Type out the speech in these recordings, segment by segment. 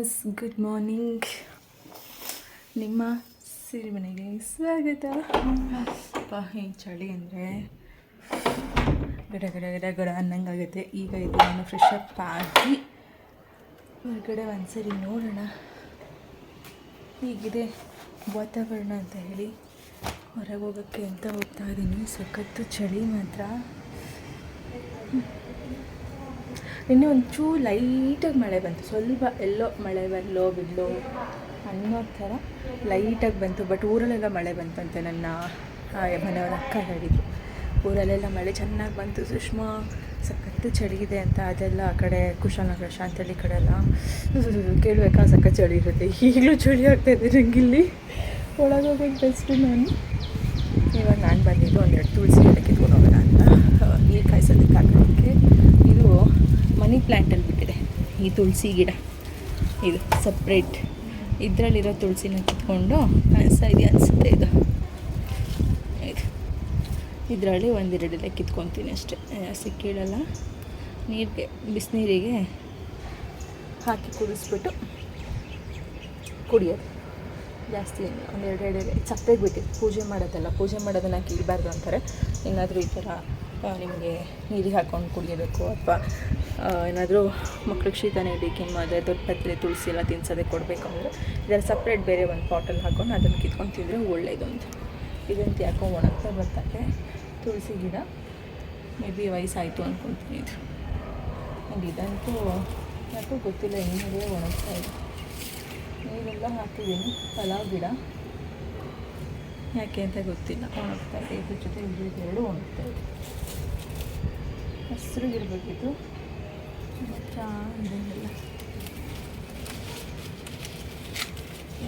Friends good morning ನಿಮ್ಮ ಸಿರಿಮನೆಗೆ ಸ್ವಾಗತ. ಏನು ಚಳಿ ಅಂದರೆ ಗಡ ಗಡ ಗಡ ಗಡ ಅನ್ನಂಗಾಗುತ್ತೆ. ಈಗ ಇದು ನಾನು ಫ್ರೆಶ್ ಅಪ್ ಆಗಿ ಹೊರಗಡೆ ಒಂದ್ಸರಿ ನೋಡೋಣ. ಹೀಗಿದೆ ವಾತಾವರಣ ಅಂತ ಹೇಳಿ. ಹೊರಗೆ ಹೋಗೋಕ್ಕೆ ಅಂತ ಹೋಗ್ತಾ ಇದ್ದೀನಿ ಸಖತ್ತು ಚಳಿ ಮಾತ್ರ. ನಿನ್ನೆ ಒಂಚೂರು ಲೈಟಾಗಿ ಮಳೆ ಬಂತು. ಸ್ವಲ್ಪ ಎಲ್ಲೋ ಮಳೆ ಬರಲೋ ಬಿಡ್ಲೋ ಅನ್ನೋ ಥರ ಲೈಟಾಗಿ ಬಂತು. ಬಟ್ ಊರಲ್ಲೆಲ್ಲ ಮಳೆ ಬಂತಂತೆ ನನ್ನ ಮನೆಯವ್ರ ಅಕ್ಕ ಹೇಳಿದ್ದು ಊರಲ್ಲೆಲ್ಲ ಮಳೆ ಚೆನ್ನಾಗಿ ಬಂತು. ಸುಷ್ಮಾ, ಸಖತ್ತು ಚಳಿ ಇದೆ ಅಂತ ಅದೆಲ್ಲ ಆ ಕಡೆ ಕುಶಾಲನಗರ ಶಾಂತಳ್ಳಿ ಕಡೆ ಎಲ್ಲ. ಕೇಳಬೇಕಾ? ಸಖತ್ ಚಳಿ ಇರುತ್ತೆ. ಈಗಲೂ ಚಳಿ ಆಗ್ತಾಯಿದೆ ನಂಗೆ ಒಳಗೆ ಹೋಗೋದು ಬೆಸ್ಟು ನಾನು. ಇವಾಗ ನಾನು ಬಂದಿದ್ದು ಒಂದೆರಡು ತುಳಸಿ ಗಿಡ ಕಿತ್ಕೊಂಡು ಹೋಗೋಣ ಅಂತ. ನೀರು ಕಾಯಿಸೋದಕ್ಕೆ ಇದು ಮನಿ ಪ್ಲ್ಯಾಂಟಲ್ಲಿ ಬಿಟ್ಟಿದೆ ಈ ತುಳಸಿ ಗಿಡ. ಇದು ಸಪ್ರೇಟ್ ಇದರಲ್ಲಿರೋ ತುಳಸಿನ ಕಿತ್ಕೊಂಡು ಕಾಣಿಸ್ತಾ ಇದೆ ಅನಿಸುತ್ತೆ ಇದು. ಇದು. ಇದರಲ್ಲಿ ಒಂದೆರಡೆಲ್ಲ ಕಿತ್ಕೊತೀನಿ ಅಷ್ಟೇ. ಜಾಸ್ತಿ ಕೀಳಲ್ಲ. ನೀರಿಗೆ, ಬಿಸಿನೀರಿಗೆ ಹಾಕಿ ಕುದಿಸ್ಬಿಟ್ಟು ಕುಡಿಯೋದು. ಜಾಸ್ತಿ ಒಂದೆರಡು ಎರಡು ಸಪ್ರೇಟ್ ಬಿಟ್ಟಿದ್ದು ಪೂಜೆ ಮಾಡೋದಲ್ಲ. ಪೂಜೆ ಮಾಡೋದನ್ನು ಕೀಳಬಾರ್ದು ಅಂತಾರೆ. ಏನಾದರೂ ಈ ಥರ ನಿಮಗೆ ನೀರಿಗೆ ಹಾಕ್ಕೊಂಡು ಕುಡಿಯಬೇಕು ಅಥವಾ ಏನಾದರೂ ಮಕ್ಳಿಗೆ ಶೀತ ನೆಗಡಿ ಮಾಡಿದ್ರೆ ದೊಡ್ಡ ಪತ್ರೆ ತುಳಸಿ ಎಲ್ಲ ತಿನ್ಸೋದೇ ಕೊಡಬೇಕು ಅಂದರೆ ಇದರ ಸಪ್ರೇಟ್ ಬೇರೆ ಒಂದು ಬಾಟಲ್ ಹಾಕ್ಕೊಂಡು ಅದನ್ನು ಕಿತ್ಕೊಂಡು ತಿಂದರೆ ಒಳ್ಳೆಯದು ಅಂತ. ಇದಂತ ಯಾಕೋ ಒಣಗ್ತಾ ಬರ್ತಾರೆ ತುಳಸಿ ಗಿಡ. ಮೇ ಬಿ ವಯಸ್ಸಾಯಿತು ಅಂದ್ಕೊಳ್ತೀನಿ ಇದು. ನಂಗೆ ಇದಂತೂ ಯಾಕೋ ಗೊತ್ತಿಲ್ಲ ಏನಿದೆ ಒಣಗ್ತಾ ಇದೆ. ನೀರೆಲ್ಲ ಹಾಕಿದ್ದೀನಿ, ಪಲಾವ್ ಗಿಡ. ಯಾಕೆ ಅಂತ ಗೊತ್ತಿಲ್ಲ, ಒಣಗ್ತಾ ಇದೆ. ಇದ್ರ ಜೊತೆ ಇದ್ರ ಎರಡು ಒಣಗ್ತಾ ಇದೆ. ಹಸ್ರಿಗಿರ್ಬೇಕಿತ್ತು. ಚೆನ್ನಾಗಿಲ್ಲ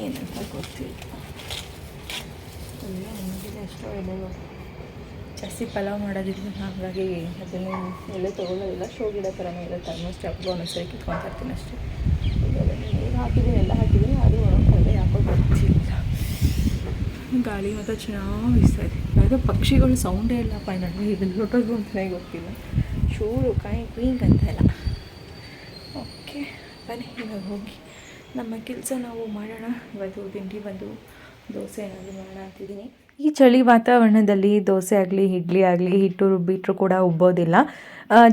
ಏನಂತ ಗೊತ್ತಿಲ್ಲ. ಎಲ್ಲ ಒಣಗಿದೆ ಎಷ್ಟೋ ಎಲೆಗಳು. ಜಾಸ್ತಿ ಪಲಾವ್ ಮಾಡೋದಿಲ್ಲ ಹಾಗಾಗಿ ಅದನ್ನು ಎಲೆ ತೊಗೊಳ್ಳೋದಿಲ್ಲ ಶೋ ಗಿಡ ಥರನೇ ಇರುತ್ತೆ ಆಲ್ಮೋಸ್ಟ್ ಯಾಕೋ ಒಂದೊಂದ್ಸರಿ ಕಿತ್ಕೊತಾ ಇರ್ತೀನಿ ಅಷ್ಟೇ. ನೀರು ಹಾಕಿದ್ದೀನಿ ಎಲ್ಲ ಹಾಕಿದ್ದೀನಿ ಅದು ಒಣಗ್ತದೆ ಯಾಕೋ ಗೊತ್ತಿಲ್ಲ. ಗಾಳಿ ಮಾತ್ರ ಚೆನ್ನಾಗಿ ಬೀಸ್ತಾ ಇದೆ. ಯಾವುದೋ ಪಕ್ಷಿಗಳು ಸೌಂಡೇ ಇಲ್ಲಪ್ಪ ನನಗೆ ಇದನ್ನು ಲೊಟ್ಟೋದು ಅಂತಲೇ ಗೊತ್ತಿಲ್ಲ. ಶೂರು ಕಾಯಿ ಕ್ವೀಂಕ್ ಅಂತ ಇಲ್ಲ ಓಕೆ, ಬನ್ನಿ, ಇವಾಗ ಹೋಗಿ. ನಮ್ಮ ಕೆಲಸ ನಾವು ಮಾಡೋಣ. ಇವತ್ತು ತಿಂಡಿ ಬಂದು ದೋಸೆ ಏನಾದರೂ ಮಾಡೋಣ ಅಂತಿದ್ದೀನಿ. ಈ ಚಳಿ ವಾತಾವರಣದಲ್ಲಿ ದೋಸೆ ಆಗಲಿ, ಇಡ್ಲಿ ಆಗಲಿ, ಹಿಟ್ಟು ರುಬ್ಬಿಟ್ರೂ ಕೂಡ ಉಬ್ಬೋದಿಲ್ಲ.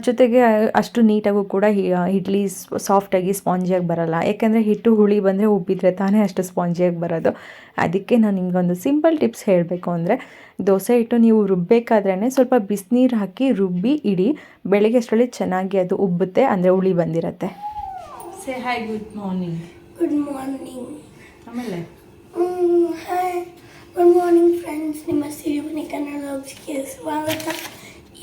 ಜೊತೆಗೆ ಅಷ್ಟು ನೀಟಾಗೂ ಕೂಡ ಇಡ್ಲಿ ಸಾಫ್ಟಾಗಿ ಸ್ಪಾಂಜಿಯಾಗಿ ಬರಲ್ಲ. ಯಾಕೆಂದರೆ ಹಿಟ್ಟು ಹುಳಿ ಬಂದರೆ ಉಬ್ಬಿದ್ರೆ ತಾನೇ ಅಷ್ಟು ಸ್ಪಾಂಜಿಯಾಗಿ ಬರೋದು. ಅದಕ್ಕೆ ನಾನು ನಿಮಗೊಂದು ಸಿಂಪಲ್ ಟಿಪ್ಸ್ ಹೇಳಬೇಕು ಅಂದರೆ ದೋಸೆ ಹಿಟ್ಟು ನೀವು ರುಬ್ಬೇಕಾದ್ರೇ ಸ್ವಲ್ಪ ಬಿಸಿನೀರು ಹಾಕಿ ರುಬ್ಬಿ ಇಡಿ. ಬೆಳಗ್ಗೆ ಅಷ್ಟರಲ್ಲಿ ಚೆನ್ನಾಗಿ ಅದು ಉಬ್ಬುತ್ತೆ ಅಂದರೆ ಹುಳಿ ಬಂದಿರತ್ತೆ. Say hi good morning good morning ಆಮೇಲೆ? ಹಾಯ್ ಗುಡ್ ಮಾರ್ನಿಂಗ್ ಫ್ರೆಂಡ್ಸ್ ನಿಮ್ಮ ಸಿರಿಮನೆ ಕನ್ನಡ ಸ್ವಾಗತ.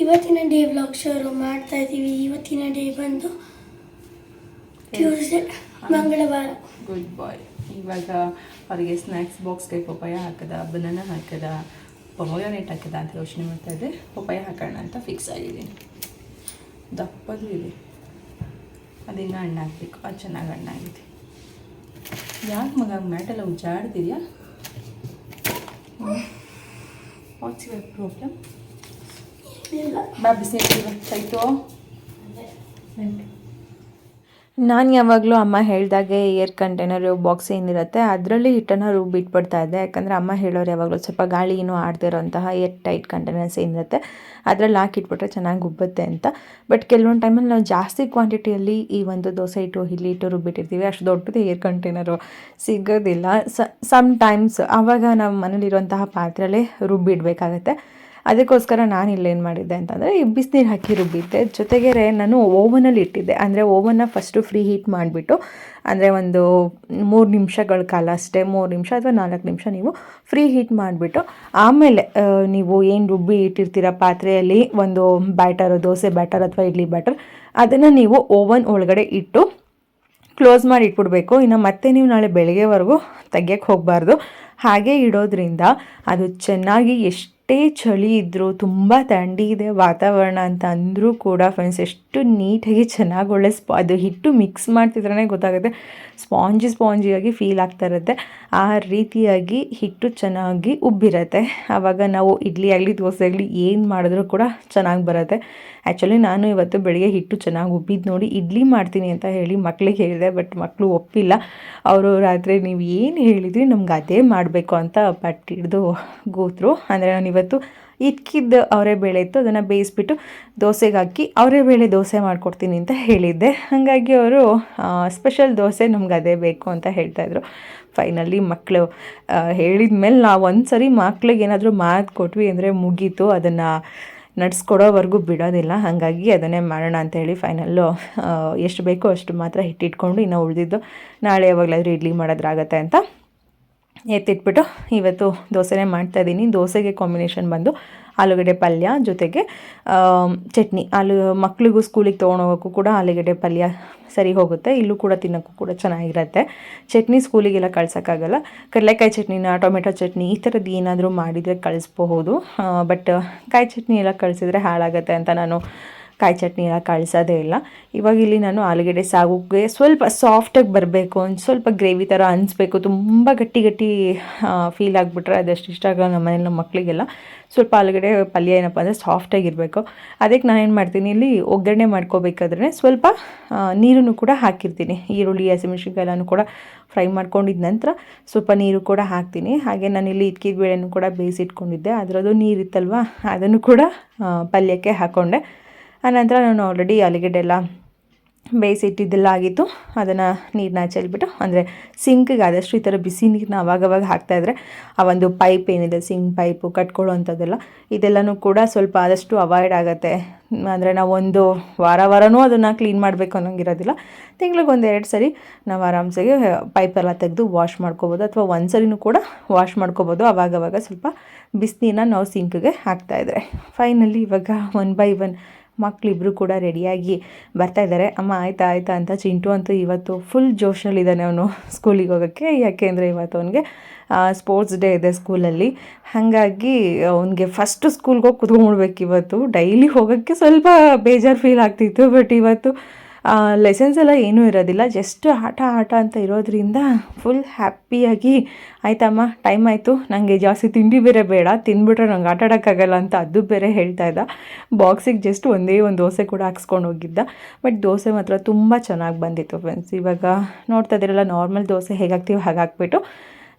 ಇವತ್ತಿನ ಡೇ ವ್ಲಾಗ್ ಶುರು ಮಾಡ್ತಾ ಇದ್ದೀವಿ ಇವತ್ತಿನ ಡೇ ಬಂದು ಟ್ಯೂಸ್ಡೇ ಮಂಗಳವಾರ. ಗುಡ್ ಬಾಯ್ ಇವಾಗ ಅವರಿಗೆ ಸ್ನ್ಯಾಕ್ಸ್ ಬಾಕ್ಸ್ಗೆ ಪಪ್ಪಾಯ ಹಾಕದ ಬನಾನ ಹಾಕದ ಪೊಮೊಗ್ರಾನೇಟ್ ಹಾಕದ ಅಂತ ಯೋಚನೆ ಮಾಡ್ತಾ ಇದ್ದೆ. ಪಪ್ಪಾಯ ಹಾಕೋಣ ಅಂತ ಫಿಕ್ಸ್ ಆಗಿದ್ದೀನಿ. ದಪ್ಪದು ಇದೆ. ಅದಿನ್ನ ಹಣ್ಣು ಹಾಕ್ಬೇಕು. ಅದು ಚೆನ್ನಾಗಿ ಹಣ್ಣಾಗಿದೆ ಯಾಕೆ ಮಗ ಮ್ಯಾಟೆಲ್ಲ ಉಜ್ಜಾಡ್ತಿದ್ಯಾ ವಾಟ್ಸ್ ಯುವರ್ ಪ್ರಾಬ್ಲಮ್ ಆಯ್ತು ನಾನು ಯಾವಾಗಲೂ ಅಮ್ಮ ಹೇಳಿದಾಗೆ ಏರ್ ಕಂಟೈನರ್, ಬಾಕ್ಸ್ ಏನಿರುತ್ತೆ, ಅದರಲ್ಲಿ ಹಿಟ್ಟನ್ನು ರುಬ್ಬಿಟ್ಬಿಡ್ತಾ ಇದ್ದೆ. ಯಾಕಂದರೆ ಅಮ್ಮ ಹೇಳೋರು ಯಾವಾಗಲೂ ಸ್ವಲ್ಪ ಗಾಳಿ ಏನೂ ಆಡ್ದಿರೋಂತಹ ಏರ್ ಟೈಟ್ ಕಂಟೈನರ್ಸ್ ಏನಿರುತ್ತೆ, ಅದರಲ್ಲಿ ಹಾಕಿಟ್ಬಿಟ್ರೆ ಚೆನ್ನಾಗಿ ಉಬ್ಬುತ್ತೆ ಅಂತ. ಬಟ್ ಕೆಲವೊಂದು ಟೈಮಲ್ಲಿ ನಾವು ಜಾಸ್ತಿ ಕ್ವಾಂಟಿಟಿಯಲ್ಲಿ ಈ ಒಂದು ದೋಸೆ ಇಟ್ಟು ಇಲ್ಲಿ ಇಟ್ಟು ರುಬ್ಬಿಟ್ಟಿರ್ತೀವಿ. ಅಷ್ಟು ದೊಡ್ಡದು ಏರ್ ಕಂಟೈನರು ಸಿಗೋದಿಲ್ಲ. ಸಮ್ ಟೈಮ್ಸ್ ಆವಾಗ ನಾವು ಮನೇಲಿರುವಂತಹ ಪಾತ್ರೆಯಲ್ಲೇ ರುಬ್ಬಿಡಬೇಕಾಗತ್ತೆ. ಅದಕ್ಕೋಸ್ಕರ ನಾನು ಇಲ್ಲೇನು ಮಾಡಿದ್ದೆ ಅಂತಂದರೆ ಈ ಬಿಸಿನೀರು ಹಾಕಿ ರುಬ್ಬಿದ್ದೆ. ಜೊತೆಗೆ ನಾನು ಓವನಲ್ಲಿ ಇಟ್ಟಿದ್ದೆ. ಅಂದರೆ ಓವನ್ನ ಫಸ್ಟು ಫ್ರೀ ಹೀಟ್ ಮಾಡಿಬಿಟ್ಟು, ಅಂದರೆ ಒಂದು ಮೂರು ನಿಮಿಷಗಳ ಕಾಲ ಅಷ್ಟೇ, ಮೂರು ನಿಮಿಷ ಅಥವಾ ನಾಲ್ಕು ನಿಮಿಷ ನೀವು ಫ್ರೀ ಹೀಟ್ ಮಾಡಿಬಿಟ್ಟು, ಆಮೇಲೆ ನೀವು ಏನು ರುಬ್ಬಿ ಇಟ್ಟಿರ್ತೀರ ಪಾತ್ರೆಯಲ್ಲಿ, ಒಂದು ಬ್ಯಾಟರ್ ದೋಸೆ ಬ್ಯಾಟರ್ ಅಥವಾ ಇಡ್ಲಿ ಬ್ಯಾಟರ್ ಅದನ್ನು ನೀವು ಓವನ್ ಒಳಗಡೆ ಇಟ್ಟು ಕ್ಲೋಸ್ ಮಾಡಿ ಇಟ್ಬಿಡ್ಬೇಕು. ಇನ್ನು ಮತ್ತೆ ನೀವು ನಾಳೆ ಬೆಳಗ್ಗೆವರೆಗೂ ತೆಗಿಯೋಕ್ಕೆ ಹೋಗಬಾರ್ದು. ಹಾಗೆ ಇಡೋದ್ರಿಂದ ಅದು ಚೆನ್ನಾಗಿ ಎಷ್ಟು ಎಷ್ಟೇ ಚಳಿ ಇದ್ದರೂ ತುಂಬ ಥಂಡಿ ಇದೆ ವಾತಾವರಣ ಅಂತ ಅಂದರೂ ಕೂಡ ಫ್ರೆಂಡ್ಸ್ ಎಷ್ಟು ನೀಟಾಗಿ ಚೆನ್ನಾಗಿ ಒಳ್ಳೆ ಸ್ಪಾ, ಅದು ಹಿಟ್ಟು ಮಿಕ್ಸ್ ಮಾಡ್ತಿದ್ರೇ ಗೊತ್ತಾಗುತ್ತೆ. ಸ್ಪಾಂಜಿ ಸ್ಪಾಂಜಿಯಾಗಿ ಫೀಲ್ ಆಗ್ತಾ ಇರುತ್ತೆ. ಆ ರೀತಿಯಾಗಿ ಹಿಟ್ಟು ಚೆನ್ನಾಗಿ ಉಬ್ಬಿರುತ್ತೆ. ಆವಾಗ ನಾವು ಇಡ್ಲಿ ಆಗಲಿ ದೋಸೆ ಆಗಲಿ ಏನು ಮಾಡಿದ್ರೂ ಕೂಡ ಚೆನ್ನಾಗಿ ಬರುತ್ತೆ. ಆ್ಯಕ್ಚುಲಿ ನಾನು ಇವತ್ತು ಬೆಳಿಗ್ಗೆ ಹಿಟ್ಟು ಚೆನ್ನಾಗಿ ಉಬ್ಬಿದ್ದು ನೋಡಿ ಇಡ್ಲಿ ಮಾಡ್ತೀನಿ ಅಂತ ಹೇಳಿ ಮಕ್ಕಳಿಗೆ ಹೇಳಿದೆ, ಬಟ್ ಮಕ್ಕಳು ಒಪ್ಪಿಲ್ಲ. ಅವರು ರಾತ್ರಿ ನೀವು ಏನು ಹೇಳಿದ್ರಿ ನಮ್ಗೆ ಅದೇ ಮಾಡಬೇಕು ಅಂತ ಪಟ್ಟಿಡ್ದು ಕೂತ್ರು ಅಂದರೆ ನಾನು ಇವತ್ತು ಇದ್ಕಿದ್ದ ಅವರೇ ಬೇಳೆ ಇತ್ತು ಅದನ್ನು ಬೇಯಿಸ್ಬಿಟ್ಟು ದೋಸೆಗೆ ಹಾಕಿ ಅವರೇ ಬೇಳೆ ದೋಸೆ ಮಾಡಿಕೊಡ್ತೀನಿ ಅಂತ ಹೇಳಿದ್ದೆ. ಹಾಗಾಗಿ ಅವರು ಸ್ಪೆಷಲ್ ದೋಸೆ ನಮ್ಗೆ ಅದೇ ಬೇಕು ಅಂತ ಹೇಳ್ತಾಯಿದ್ರು ಫೈನಲಿ ಮಕ್ಕಳು ಹೇಳಿದ ಮೇಲೆ ನಾವು ಒಂದು ಸರಿ ಮಕ್ಳಿಗೆ ಏನಾದರೂ ಮಾತು ಕೊಟ್ವಿ ಅಂದರೆ ಮುಗೀತು, ಅದನ್ನು ನಡ್ಸ್ಕೊಡೋವರೆಗೂ ಬಿಡೋದಿಲ್ಲ, ಹಾಗಾಗಿ ಅದನ್ನೇ ಮಾಡೋಣ ಅಂತ ಹೇಳಿ ಫೈನಲ್ಲು ಎಷ್ಟು ಬೇಕೋ ಅಷ್ಟು ಮಾತ್ರ ಹಿಟ್ಟಿಟ್ಕೊಂಡು ಇನ್ನು ಉಳಿದಿದ್ದು ನಾಳೆ ಯಾವಾಗಲಾದರೂ ಇಡ್ಲಿ ಮಾಡೋದ್ರಾಗತ್ತೆ ಅಂತ ಎತ್ತಿಟ್ಬಿಟ್ಟು ಇವತ್ತು ದೋಸೆನೇ ಮಾಡ್ತಾಯಿದ್ದೀನಿ ದೋಸೆಗೆ ಕಾಂಬಿನೇಷನ್ ಬಂದು ಆಲೂಗಡ್ಡೆ ಪಲ್ಯ ಜೊತೆಗೆ ಚಟ್ನಿ. ಆಲೂ ಮಕ್ಕಳಿಗೂ ಸ್ಕೂಲಿಗೆ ತೊಗೊಂಡೋಗೋಕ್ಕೂ ಕೂಡ ಆಲೂಗಡ್ಡೆ ಪಲ್ಯ ಸರಿ ಹೋಗುತ್ತೆ. ಇಲ್ಲೂ ಕೂಡ ತಿನ್ನೋಕ್ಕೂ ಕೂಡ ಚೆನ್ನಾಗಿರುತ್ತೆ. ಚಟ್ನಿ ಸ್ಕೂಲಿಗೆಲ್ಲ ಕಳ್ಸೋಕ್ಕಾಗಲ್ಲ. ಕಡಲೆಕಾಯಿ ಚಟ್ನಿನ, ಟೊಮೆಟೊ ಚಟ್ನಿ ಈ ಥರದ್ದು ಏನಾದರೂ ಮಾಡಿದರೆ ಕಳಿಸ್ಬಹುದು. ಬಟ್ ಕಾಯಿ ಚಟ್ನಿ ಎಲ್ಲ ಕಳಿಸಿದ್ರೆ ಹಾಳಾಗತ್ತೆ ಅಂತ ನಾನು ಕಾಯಿ ಚಟ್ನಿ ಎಲ್ಲ ಕಳಿಸೋದೇ ಇಲ್ಲ. ಇವಾಗ ಇಲ್ಲಿ ನಾನು ಆಲೂಗಡ್ಡೆ ಸಾಗುಗೆ ಸ್ವಲ್ಪ ಸಾಫ್ಟಾಗಿ ಬರಬೇಕು, ಒಂದು ಸ್ವಲ್ಪ ಗ್ರೇವಿ ಥರ ಅನಿಸ್ಬೇಕು. ತುಂಬ ಗಟ್ಟಿ ಗಟ್ಟಿ ಫೀಲ್ ಆಗಿಬಿಟ್ರೆ ಅದಷ್ಟು ಇಷ್ಟ ಆಗಲ್ಲ ನಮ್ಮ ಮನೇಲಿ ನಮ್ಮ ಮಕ್ಕಳಿಗೆಲ್ಲ ಸ್ವಲ್ಪ ಆಲೂಗಡ್ಡೆ ಪಲ್ಯ ಏನಪ್ಪ ಅಂದರೆ ಸಾಫ್ಟಾಗಿರಬೇಕು ಅದಕ್ಕೆ ನಾನು ಏನು ಮಾಡ್ತೀನಿ, ಇಲ್ಲಿ ಒಗ್ಗರಣೆ ಮಾಡ್ಕೋಬೇಕಾದ್ರೆ ಸ್ವಲ್ಪ ನೀರನ್ನು ಕೂಡ ಹಾಕಿರ್ತೀನಿ. ಈರುಳ್ಳಿ ಹಸಿಮೆಣ್ಸಿನ್ಕಾಯಿ ಕೂಡ ಫ್ರೈ ಮಾಡ್ಕೊಂಡಿದ್ದ ನಂತರ ಸ್ವಲ್ಪ ನೀರು ಕೂಡ ಹಾಕ್ತೀನಿ. ಹಾಗೆ ನಾನಿಲ್ಲಿ ಇದ್ಕಿದ ಬೇಳೆನೂ ಕೂಡ ಬೇಯಿಸಿಟ್ಕೊಂಡಿದ್ದೆ. ಅದರದ್ದು ನೀರಿತ್ತಲ್ವ, ಅದನ್ನು ಕೂಡ ಪಲ್ಯಕ್ಕೆ ಹಾಕ್ಕೊಂಡೆ ಆನಂತರ ನಾನು ಆಲ್ರೆಡಿ ಆಲೂಗಡ್ಡೆ ಎಲ್ಲ ಬೇಯಿಸಿಟ್ಟಿದ್ದೆಲ್ಲ ಆಗಿತ್ತು ಅದನ್ನು ನೀರನ್ನ ಚೆಲ್ಬಿಟ್ಟು, ಅಂದರೆ ಸಿಂಕ್ಗೆ ಆದಷ್ಟು ಈ ಥರ ಬಿಸಿ ನೀರನ್ನ ಅವಾಗವಾಗ ಹಾಕ್ತಾಯಿದ್ರೆ ಆ ಒಂದು ಪೈಪ್ ಏನಿದೆ ಸಿಂಕ್ ಪೈಪು ಕಟ್ಕೊಳ್ಳೋ ಅಂಥದ್ದೆಲ್ಲ ಇದೆಲ್ಲನೂ ಕೂಡ ಸ್ವಲ್ಪ ಆದಷ್ಟು ಅವಾಯ್ಡ್ ಆಗುತ್ತೆ. ಅಂದರೆ ನಾವು ಒಂದು ವಾರ ವಾರನೂ ಅದನ್ನು ಕ್ಲೀನ್ ಮಾಡಬೇಕು ಅನ್ನೋಂಗಿರೋದಿಲ್ಲ. ತಿಂಗ್ಳಿಗೆ ಒಂದು ಎರಡು ಸರಿ ನಾವು ಆರಾಮ್ಸಾಗಿ ಪೈಪೆಲ್ಲ ತೆಗೆದು ವಾಶ್ ಮಾಡ್ಕೋಬೋದು, ಅಥವಾ ಒಂದು ಸರಿನೂ ಕೂಡ ವಾಶ್ ಮಾಡ್ಕೋಬೋದು. ಅವಾಗವಾಗ ಸ್ವಲ್ಪ ಬಿಸಿನೀರನ್ನ ನಾವು ಸಿಂಕ್ಗೆ ಹಾಕ್ತಾಯಿದ್ರೆ ಫೈನಲಿ ಇವಾಗ ಒನ್ ಬೈ ಒನ್ ಮಕ್ಕಳಿಬ್ರು ಕೂಡ ರೆಡಿಯಾಗಿ ಬರ್ತಾ ಇದ್ದಾರೆ. ಅಮ್ಮ, ಆಯ್ತಾ ಆಯ್ತಾ ಅಂತ ಚಿಂಟು ಅಂತೂ ಇವತ್ತು ಫುಲ್ ಜೋಶಲ್ಲಿದ್ದಾನೆ ಅವನು ಸ್ಕೂಲಿಗೆ ಹೋಗೋಕ್ಕೆ. ಯಾಕೆಂದರೆ ಇವತ್ತು ಅವನಿಗೆ ಸ್ಪೋರ್ಟ್ಸ್ ಡೇ ಇದೆ ಸ್ಕೂಲಲ್ಲಿ ಹಾಗಾಗಿ ಅವನಿಗೆ ಫಸ್ಟ್ ಸ್ಕೂಲ್ಗೆ ಹೋಗಿ ಕುತ್ಕೊಂಡ್ಬಿಡ್ಬೇಕು ಇವತ್ತು. ಡೈಲಿ ಹೋಗೋಕ್ಕೆ ಸ್ವಲ್ಪ ಬೇಜಾರು ಫೀಲ್ ಆಗ್ತಿತ್ತು ಬಟ್ ಇವತ್ತು ಲೆಸನ್ಸ್ ಎಲ್ಲ ಏನೂ ಇರೋದಿಲ್ಲ. ಜಸ್ಟ್ ಆಟ ಆಟ ಅಂತ ಇರೋದ್ರಿಂದ ಫುಲ್ ಹ್ಯಾಪಿಯಾಗಿ ಆಯ್ತಮ್ಮ ಟೈಮ್ ಆಯಿತು. ನನಗೆ ಜಾಸ್ತಿ ತಿಂಡಿ ಬೇರೆ ಬೇಡ. ತಿಂದ್ಬಿಟ್ರೆ ನಂಗೆ ಆಟ ಆಡೋಕ್ಕಾಗಲ್ಲ ಅಂತ ಅದು ಬೇರೆ ಹೇಳ್ತಾ ಇದ್ದ. ಬಾಕ್ಸಿಗೆ ಜಸ್ಟ್ ಒಂದೇ ಒಂದು ದೋಸೆ ಕೂಡ ಹಾಕ್ಸ್ಕೊಂಡು ಹೋಗಿದ್ದ. ಬಟ್ ದೋಸೆ ಮಾತ್ರ ತುಂಬ ಚೆನ್ನಾಗಿ ಬಂದಿತ್ತು ಫ್ರೆಂಡ್ಸ್ ಇವಾಗ ನೋಡ್ತಾ ಇದ್ದೀರಲ್ಲ ನಾರ್ಮಲ್ ದೋಸೆ ಹೇಗೆ ಹಾಕ್ತೀವಿ ಹಾಗೆ ಹಾಕ್ಬಿಟ್ಟು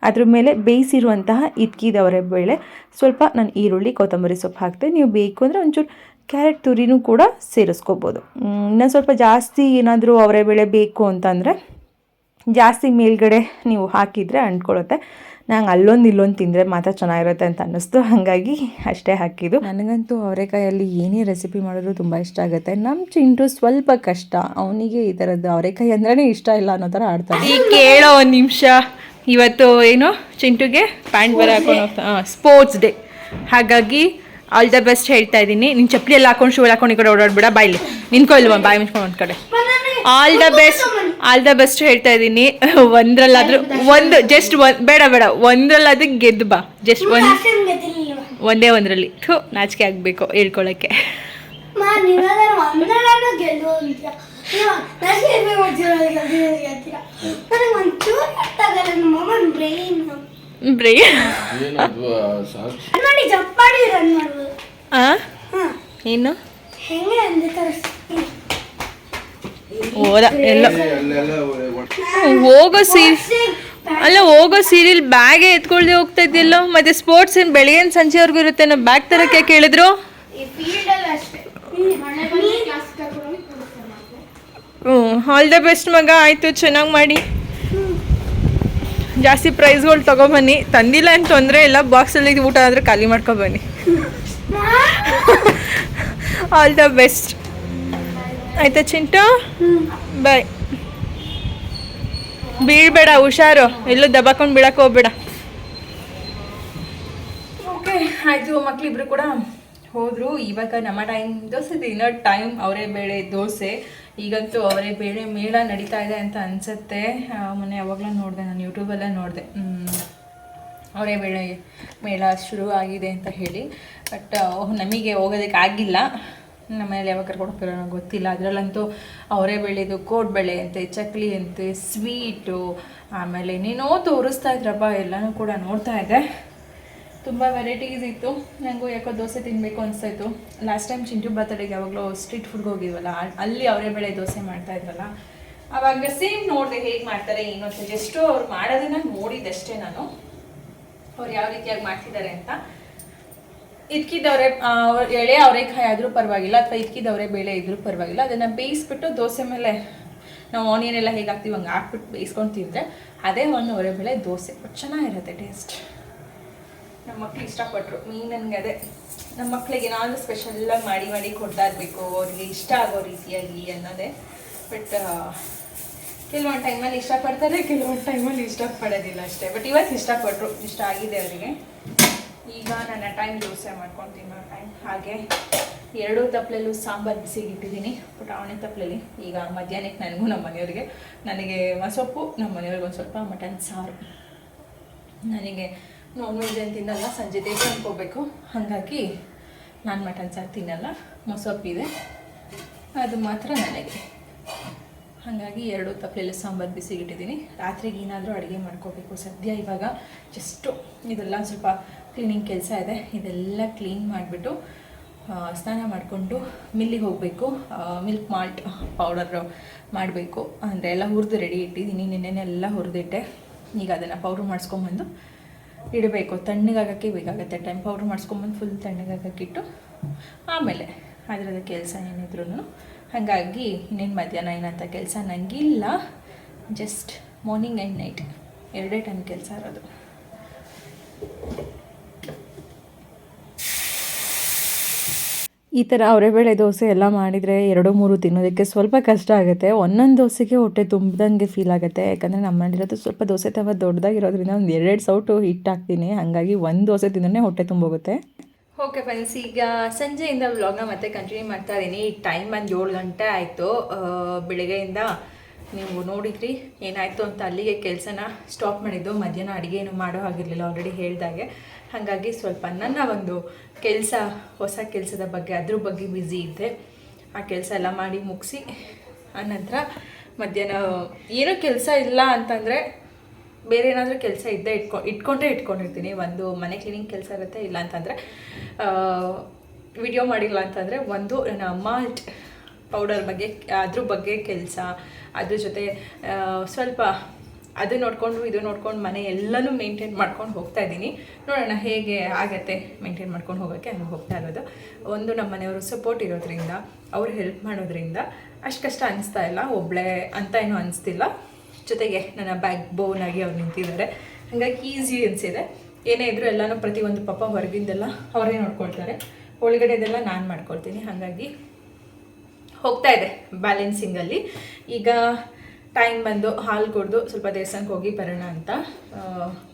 ಅದ್ರ ಮೇಲೆ ಬೇಯಿಸಿರುವಂತಹ ಇದ್ಕಿದವರೆ ಬೇಳೆ. ಸ್ವಲ್ಪ ನಾನು ಈರುಳ್ಳಿ, ಕೊತ್ತಂಬರಿ ಸೊಪ್ಪು ಹಾಕ್ತೆ. ನೀವು ಬೇಕು ಅಂದರೆ ಒಂಚೂರು ಕ್ಯಾರೆಟ್ ತುರಿನೂ ಕೂಡ ಸೇರಿಸ್ಕೋಬೋದು. ಇನ್ನು ಸ್ವಲ್ಪ ಜಾಸ್ತಿ ಏನಾದರೂ ಅವರೇ ಬೇಳೆ ಬೇಕು ಅಂತಂದರೆ ಜಾಸ್ತಿ ಮೇಲ್ಗಡೆ ನೀವು ಹಾಕಿದರೆ ಅಂಟ್ಕೊಳ್ಳುತ್ತೆ. ನಂಗೆ ಅಲ್ಲೊಂದು ಇಲ್ಲೊಂದು ತಿಂದರೆ ಮಾತ್ರ ಚೆನ್ನಾಗಿರುತ್ತೆ ಅಂತ ಅನ್ನಿಸ್ತು. ಹಾಗಾಗಿ ಅಷ್ಟೇ ಹಾಕಿದ್ದು. ನನಗಂತೂ ಅವರೆಕಾಯಲ್ಲಿ ಏನೇ ರೆಸಿಪಿ ಮಾಡಿದ್ರು ತುಂಬ ಇಷ್ಟ ಆಗುತ್ತೆ. ನಮ್ಮ ಚಿಂಟು ಸ್ವಲ್ಪ ಕಷ್ಟ. ಅವನಿಗೆ ಈ ಥರದ್ದು ಅವರೆಕಾಯಿ ಅಂದ್ರೇ ಇಷ್ಟ ಇಲ್ಲ ಅನ್ನೋ ಥರ ಆಡ್ತಾರೆ ಈಗ ಕೇಳೋ ಒಂದು ನಿಮಿಷ. ಇವತ್ತು ಏನು ಚಿಂಟುಗೆ ಪ್ಯಾಂಟ್ ಬರ ಹಾಕೊಂಡು ಹೋಗ್ತಾ ಸ್ಪೋರ್ಟ್ಸ್ ಡೇ ಹಾಗಾಗಿ ಆಲ್ ದ ಬೆಸ್ಟ್ ಹೇಳ್ತಾ ಇದ್ದೀನಿ. ನಿನ್ನ ಚಪ್ಪಲಿ ಎಲ್ಲ ಹಾಕೊಂಡು ಶೂ ಹಾಕೊಂಡು ಈ ಕಡೆ ಓಡಾಡ್ಬೇಡ ಬಾಯ್ಲಿ ನಿನ್ಕೋ ಇಲ್ವಾ? ಬಾಯಿ ಮುಚ್ಕೊಂಡು ಒಂದು ಕಡೆ. All the best all the best ಹೇಳ್ತಾ ಇದ್ದೀನಿ. ಒಂದ್ರಲ್ಲಾದ್ರೂ ಒಂದು ಜಸ್ಟ್ ಒಂದ್ ಬೇಡ ಬೇಡ. ಒಂದ್ರಲ್ಲಾದ್ರೂ ಗೆದ್ದು ಬಾ. ಜಸ್ಟ್ ಒಂದ್ ಒಂದೇ ಒಂದ್ರಲ್ಲಿ. ಥೂ ನಾಚಿಕೆ ಆಗಬೇಕು ಅಮ್ಮನ ಬ್ರೈನ್ ಬ್ರೇ. ಏನದು ಸಾಕ್ಷಿ? ರನ್ ಮಾಡಿ ಜಂಪ್ ಮಾಡಿ ರನ್ ಮಾಡ್ಬೋದು ಆ? ಹಾಂ. ಏನು? ಹೆಂಗೆ ಅಂದ್ರೆ ತೋರಿಸಿ. ಹೋದ ಎಲ್ಲೋ ಅಲ್ಲೆಲ್ಲ ಹೋಗೋ ಸೀಲ್ ಅಲ್ಲ ಹೋಗೋ ಸೀರಿಯಲ್ ಬ್ಯಾಗೇ ಎತ್ಕೊಳ್ದೆ ಹೋಗ್ತಾ ಇದ್ದಿಲ್ಲೋ ಮತ್ತೆ ಸ್ಪೋರ್ಟ್ಸ್ ಏನು ಬೆಳಿಗ್ಗೆ ಸಂಜೆವರೆಗೂ ಇರುತ್ತೆ ನಾವು ಬ್ಯಾಗ್ ತರಕ್ಕೆ ಕೇಳಿದ್ರು? ಹ್ಞೂ ಆಲ್ ದ ಬೆಸ್ಟ್ ಮಗ ಆಯಿತು ಚೆನ್ನಾಗಿ ಮಾಡಿ. ಜಾಸ್ತಿ ಪ್ರೈಸ್ಗಳು ತೊಗೊಬನ್ನಿ. ತಂದಿಲ್ಲ ಅಂತ ತೊಂದರೆ ಇಲ್ಲ. ಬಾಕ್ಸಲ್ಲಿ ಊಟ ಆದರೆ ಖಾಲಿ ಮಾಡ್ಕೊಬನ್ನಿ. ಆಲ್ ದ ಬೆಸ್ಟ್ ಆಯ್ತಾ ಚಿಂಟು? ಬಾಯ್ ಬೀಳ್ಬೇಡ, ಹುಷಾರು. ಎಲ್ಲೂ ದಬಾಕೊಂಡು ಬೀಳಕ್ಕೆ ಹೋಗ್ಬೇಡ. ಓಕೆ, ಆಯಿತು. ಮಕ್ಕಳಿಬ್ರು ಕೂಡ ಹೋದರು. ಇವಾಗ ನಮ್ಮ ಟೈಮ್ ದೋಸೆ ತಿನ್ನೋ ಟೈಮ್ ಅವರೇ ಬೇಳೆ ದೋಸೆ. ಈಗಂತೂ ಅವರೇ ಬೇಳೆ ಮೇಳ ನಡೀತಾ ಇದೆ ಅಂತ ಅನಿಸುತ್ತೆ. ಮೊನ್ನೆ ಯಾವಾಗಲೂ ನೋಡಿದೆ, ನಾನು ಯೂಟ್ಯೂಬಲ್ಲೇ ನೋಡಿದೆ. ಅವರೇ ಬೇಳೆ ಮೇಳ ಶುರು ಆಗಿದೆ ಅಂತ ಹೇಳಿ. ಬಟ್ ನಮಗೆ ಹೋಗೋದಕ್ಕೆ ಆಗಿಲ್ಲ. ನಮ್ಮನೇಲಿ ಯಾವಾಗ ಕರ್ಕೊಂಡು ಹೋಗ್ತಿರೋ ಗೊತ್ತಿಲ್ಲ. ಅದರಲ್ಲಂತೂ ಅವರೇ ಬೆಳೆದು ಕೋಡ್ಬಳೆ ಅಂತೆ, ಚಕ್ಲಿ ಅಂತೆ, ಸ್ವೀಟು, ಆಮೇಲೆ ನೀನೋ ತೋರಿಸ್ತಾ ಇದ್ರಪ್ಪ, ಎಲ್ಲನೂ ಕೂಡ ನೋಡ್ತಾ ಇದ್ದೆ. ತುಂಬ ವೆರೈಟೀಸ್ ಇತ್ತು. ನನಗೂ ಯಾಕೋ ದೋಸೆ ತಿನ್ನಬೇಕು ಅನಿಸ್ತಾಯಿತ್ತು ಲಾಸ್ಟ್ ಟೈಮ್ ಚಿಂಟು ಬರ್ತಡೆಗೆ ಯಾವಾಗಲೂ ಸ್ಟ್ರೀಟ್ ಫುಡ್ಗೆ ಹೋಗಿದ್ವಲ್ಲ ಅಲ್ಲಿ ಅವರೇ ಬೆಳೆ ದೋಸೆ ಮಾಡ್ತಾ ಇದ್ರಲ್ಲ. ಅವಾಗ ಸೇಮ್ ನೋಡಿದೆ ಹೇಗೆ ಮಾಡ್ತಾರೆ ಏನು ಅಂತ ಜಸ್ಟು ಅವ್ರು ಮಾಡೋದನ್ನ ನೋಡಿದಷ್ಟೇ ನಾನು. ಅವ್ರು ಯಾವ ರೀತಿಯಾಗಿ ಮಾಡ್ತಿದ್ದಾರೆ ಅಂತ. ಇದ್ಕಿದ್ದವ್ರೆ ಎಳೆ ಅವರೆಕಾಯಿ ಆದರೂ ಪರವಾಗಿಲ್ಲ, ಅಥವಾ ಇದ್ಕಿದ್ದವ್ರೆ ಬೇಳೆ ಇದ್ರೂ ಪರವಾಗಿಲ್ಲ. ಅದನ್ನು ಬೇಯಿಸ್ಬಿಟ್ಟು ದೋಸೆ ಮೇಲೆ ನಾವು ಆನಿಯನ್ ಎಲ್ಲ ಹೇಗೆ ಹಾಕ್ತೀವಿ ಹಂಗೆ ಹಾಕ್ಬಿಟ್ಟು ಬೇಯಿಸ್ಕೊಂಡು ತಿಂದರೆ, ಅದೇ ಒಂದು ಅವರೇ ಬೇಳೆ ದೋಸೆ. ಚೆನ್ನಾಗಿರುತ್ತೆ ಟೇಸ್ಟ್ ನಮ್ಮ ಮಕ್ಳು ಇಷ್ಟಪಟ್ಟರು ಮೀನ್ ನನಗೆ ಅದೇ, ನಮ್ಮ ಮಕ್ಳಿಗೆ ಏನಾದರೂ ಸ್ಪೆಷಲ್ಲಾಗಿ ಮಾಡಿ ಮಾಡಿ ಕೊಡ್ತಾ ಇರಬೇಕು, ಅವ್ರಿಗೆ ಇಷ್ಟ ಆಗೋ ರೀತಿಯಾಗಿ ಅನ್ನೋದೇ. ಬಟ್ ಕೆಲವೊಂದು ಟೈಮಲ್ಲಿ ಇಷ್ಟಪಡ್ತಾರೆ, ಕೆಲವೊಂದು ಟೈಮಲ್ಲಿ ಇಷ್ಟಪಡೋದಿಲ್ಲ ಅಷ್ಟೇ. ಬಟ್ ಇವತ್ತು ಇಷ್ಟಪಟ್ಟರು ಇಷ್ಟ ಆಗಿದೆ ಅವರಿಗೆ. ಈಗ ನನ್ನ ಟೈಮ್ ದೋಸೆ ಮಾಡ್ಕೊಂಡು ತಿನ್ನೋ ಟೈಮ್ ಹಾಗೆ ಎರಡೂ ತಪ್ಪಲಲ್ಲೂ ಸಾಂಬಾರು ಬಿಸಿಗೆ ಇಟ್ಟಿದ್ದೀನಿ ಪುಟಾವಣೆ ತಪ್ಪಲಲ್ಲಿ ಈಗ ಮಧ್ಯಾಹ್ನಕ್ಕೆ ನನಗೂ ನಮ್ಮ ಮನೆಯವ್ರಿಗೆ. ನನಗೆ ಮಸೊಪ್ಪು, ನಮ್ಮ ಮನೆಯವ್ರಿಗೆ ಒಂದು ಸ್ವಲ್ಪ ಮಟನ್ ಸಾರು. ನನಗೆ ನಾನ್ ವೆಜ್ ಏನು ತಿನ್ನಲ್ಲ, ಸಂಜೆ ದೇವಸ್ಥಾನಕ್ಕೆ ಹೋಗ್ಬೇಕು ಹಾಗಾಗಿ ನಾನು ಮಟನ್ ಸಾರು ತಿನ್ನಲ್ಲ, ಮೊಸೊಪ್ಪಿದೆ. ಅದು ಮಾತ್ರ ನನಗೆ. ಹಾಗಾಗಿ ಎರಡು ತಪ್ಪಲೆಲ್ಲ ಸಾಂಬಾರು ಬಿಸಿಗಿಟ್ಟಿದ್ದೀನಿ ರಾತ್ರಿಗೆ ಏನಾದರೂ ಅಡುಗೆ ಮಾಡ್ಕೋಬೇಕು. ಸದ್ಯ ಇವಾಗ ಜಸ್ಟು ಇದೆಲ್ಲ ಸ್ವಲ್ಪ ಕ್ಲೀನಿಂಗ್ ಕೆಲಸ ಇದೆ. ಇದೆಲ್ಲ ಕ್ಲೀನ್ ಮಾಡಿಬಿಟ್ಟು ಸ್ನಾನ ಮಾಡಿಕೊಂಡು ಮಿಲ್ಲಿಗೆ ಹೋಗಬೇಕು. ಮಿಲ್ಕ್ ಮಾಲ್ಟ್ ಪೌಡರ್ ಮಾಡಬೇಕು. ಅಂದರೆ ಎಲ್ಲ ಹುರಿದು ರೆಡಿ ಇಟ್ಟಿದ್ದೀನಿ. ನಿನ್ನೆನೆಲ್ಲ ಹುರಿದಿಟ್ಟೆ. ಈಗ ಅದನ್ನು ಪೌಡ್ರ್ ಮಾಡಿಸ್ಕೊಂಬಂದು ಇಡಬೇಕು. ತಣ್ಣಗಾಗಕ್ಕೆ ಬೇಕಾಗುತ್ತೆ ಟೈಮ್ ಪೌಡ್ರ್ ಮಾಡಿಸ್ಕೊಂಬಂದು ಫುಲ್ ತಣ್ಣಗಾಗಕ್ಕಿಟ್ಟು ಆಮೇಲೆ ಅದರದ ಕೆಲಸ ಏನಿದ್ರು ಹಾಗಾಗಿ ಇನ್ನೇನು ಮಧ್ಯಾಹ್ನ ಏನಂತ ಕೆಲಸ ನನಗಿಲ್ಲ ಜಸ್ಟ್ ಮಾರ್ನಿಂಗ್ ಆ್ಯಂಡ್ ನೈಟ್ ಎರಡೇ ಟೈಮ್ ಕೆಲಸ ಇರೋದು. ಈ ಥರ ಅವರೆಬೇಳೆ ದೋಸೆ ಎಲ್ಲ ಮಾಡಿದರೆ ಎರಡು ಮೂರು ತಿನ್ನೋದಕ್ಕೆ ಸ್ವಲ್ಪ ಕಷ್ಟ ಆಗುತ್ತೆ. ಒಂದೊಂದು ದೋಸೆಗೆ ಹೊಟ್ಟೆ ತುಂಬ್ದಂಗೆ ಫೀಲ್ ಆಗುತ್ತೆ. ಯಾಕಂದರೆ ನಮ್ಮಲ್ಲಿರೋದು ಸ್ವಲ್ಪ ದೋಸೆ ತವ ದೊಡ್ಡದಾಗಿರೋದ್ರಿಂದ ಒಂದು ಎರಡೆರಡು ಸೌಟು ಹಿಟ್ಟು ಹಾಕ್ತೀನಿ. ಹಾಗಾಗಿ ಒಂದು ದೋಸೆ ತಿಂದ್ರೆ ಹೊಟ್ಟೆ ತುಂಬೋಗುತ್ತೆ. ಓಕೆ ಫ್ರೆಂಡ್ಸ್ ಈಗ ಸಂಜೆಯಿಂದ ವ್ಲಾಗ್ನ ಮತ್ತೆ ಕಂಟಿನ್ಯೂ ಮಾಡ್ತಾ ಇದ್ದೀನಿ. ಟೈಮ್ ಬಂದು ಏಳು ಗಂಟೆ ಆಯಿತು. ಬೆಳಗ್ಗೆಯಿಂದ ನೀವು ನೋಡಿದ್ರಿ, ಏನಾಯಿತು ಅಂತ ಅಲ್ಲಿಗೆ ಕೆಲಸನ ಸ್ಟಾಪ್ ಮಾಡಿದ್ದು, ಮಧ್ಯಾಹ್ನ ಅಡುಗೆ ಏನು ಮಾಡೋ ಆಗಿರಲಿಲ್ಲ ಆಲ್ರೆಡಿ ಹೇಳ್ದಾಗೆ. ಹಾಗಾಗಿ ಸ್ವಲ್ಪ ನನ್ನ ಒಂದು ಕೆಲಸ, ಹೊಸ ಕೆಲಸದ ಬಗ್ಗೆ, ಅದ್ರ ಬಗ್ಗೆ ಬ್ಯುಸಿ ಇದ್ದೆ. ಆ ಕೆಲಸ ಎಲ್ಲ ಮಾಡಿ ಮುಗಿಸಿ ಆನಂತರ ಮಧ್ಯಾಹ್ನ ಏನೂ ಕೆಲಸ ಇಲ್ಲ ಅಂತಂದರೆ ಬೇರೆ ಏನಾದರೂ ಕೆಲಸ ಇದ್ದೇ ಇಟ್ಕೊ, ಇಟ್ಕೊಂಡೇ ಇಟ್ಕೊಂಡಿರ್ತೀನಿ. ಒಂದು ಮನೆ ಕ್ಲೀನಿಂಗ್ ಕೆಲಸ ಇರುತ್ತೆ, ಇಲ್ಲ ಅಂತಂದರೆ ವಿಡಿಯೋ ಮಾಡಿಲ್ಲ ಅಂತಂದರೆ, ಒಂದು ನನ್ನ ಮಾಲ್ಟ್ ಪೌಡರ್ ಬಗ್ಗೆ, ಅದ್ರ ಬಗ್ಗೆ ಕೆಲಸ. ಅದ್ರ ಜೊತೆ ಸ್ವಲ್ಪ ಅದು ನೋಡಿಕೊಂಡು, ಇದು ನೋಡ್ಕೊಂಡು ಮನೆ ಎಲ್ಲನೂ ಮೇಂಟೈನ್ ಮಾಡ್ಕೊಂಡು ಹೋಗ್ತಾ ಇದ್ದೀನಿ. ನೋಡೋಣ ಹೇಗೆ ಆಗತ್ತೆ ಮೇಂಟೈನ್ ಮಾಡ್ಕೊಂಡು ಹೋಗೋಕ್ಕೆ ಹಂಗೆ ಹೋಗ್ತಾ ಇರೋದು. ಒಂದು ನಮ್ಮ ಮನೆಯವರು ಸಪೋರ್ಟ್ ಇರೋದ್ರಿಂದ, ಅವ್ರು ಹೆಲ್ಪ್ ಮಾಡೋದ್ರಿಂದ ಅಷ್ಟು ಕಷ್ಟ ಅನಿಸ್ತಾ ಇಲ್ಲ ಒಬ್ಬಳೇ ಅಂತ ಏನೂ ಅನಿಸ್ತಿಲ್ಲ. ಜೊತೆಗೆ ನನ್ನ ಬ್ಯಾಗ್ ಬೋನ್ ಆಗಿ ಅವ್ರು ನಿಂತಿದ್ದಾರೆ. ಹಾಗಾಗಿ ಈಸಿ ಅನಿಸಿದೆ. ಏನೇ ಇದ್ರೂ ಎಲ್ಲನೂ ಪ್ರತಿಯೊಂದು ಪಾಪ ಹೊರಗಿಂದೆಲ್ಲ ಅವರೇ ನೋಡ್ಕೊಳ್ತಾರೆ. ಒಳಗಡೆದೆಲ್ಲ ನಾನು ಮಾಡ್ಕೊಳ್ತೀನಿ. ಹಾಗಾಗಿ ಹೋಗ್ತಾ ಇದೆ ಬ್ಯಾಲೆನ್ಸಿಂಗಲ್ಲಿ ಈಗ ಟೈಮ್ ಬಂದು ಹಾಲು ಕುಡ್ದು ಸ್ವಲ್ಪ ದೇವಸ್ಥಾನಕ್ಕೆ ಹೋಗಿ ಬರೋಣ ಅಂತ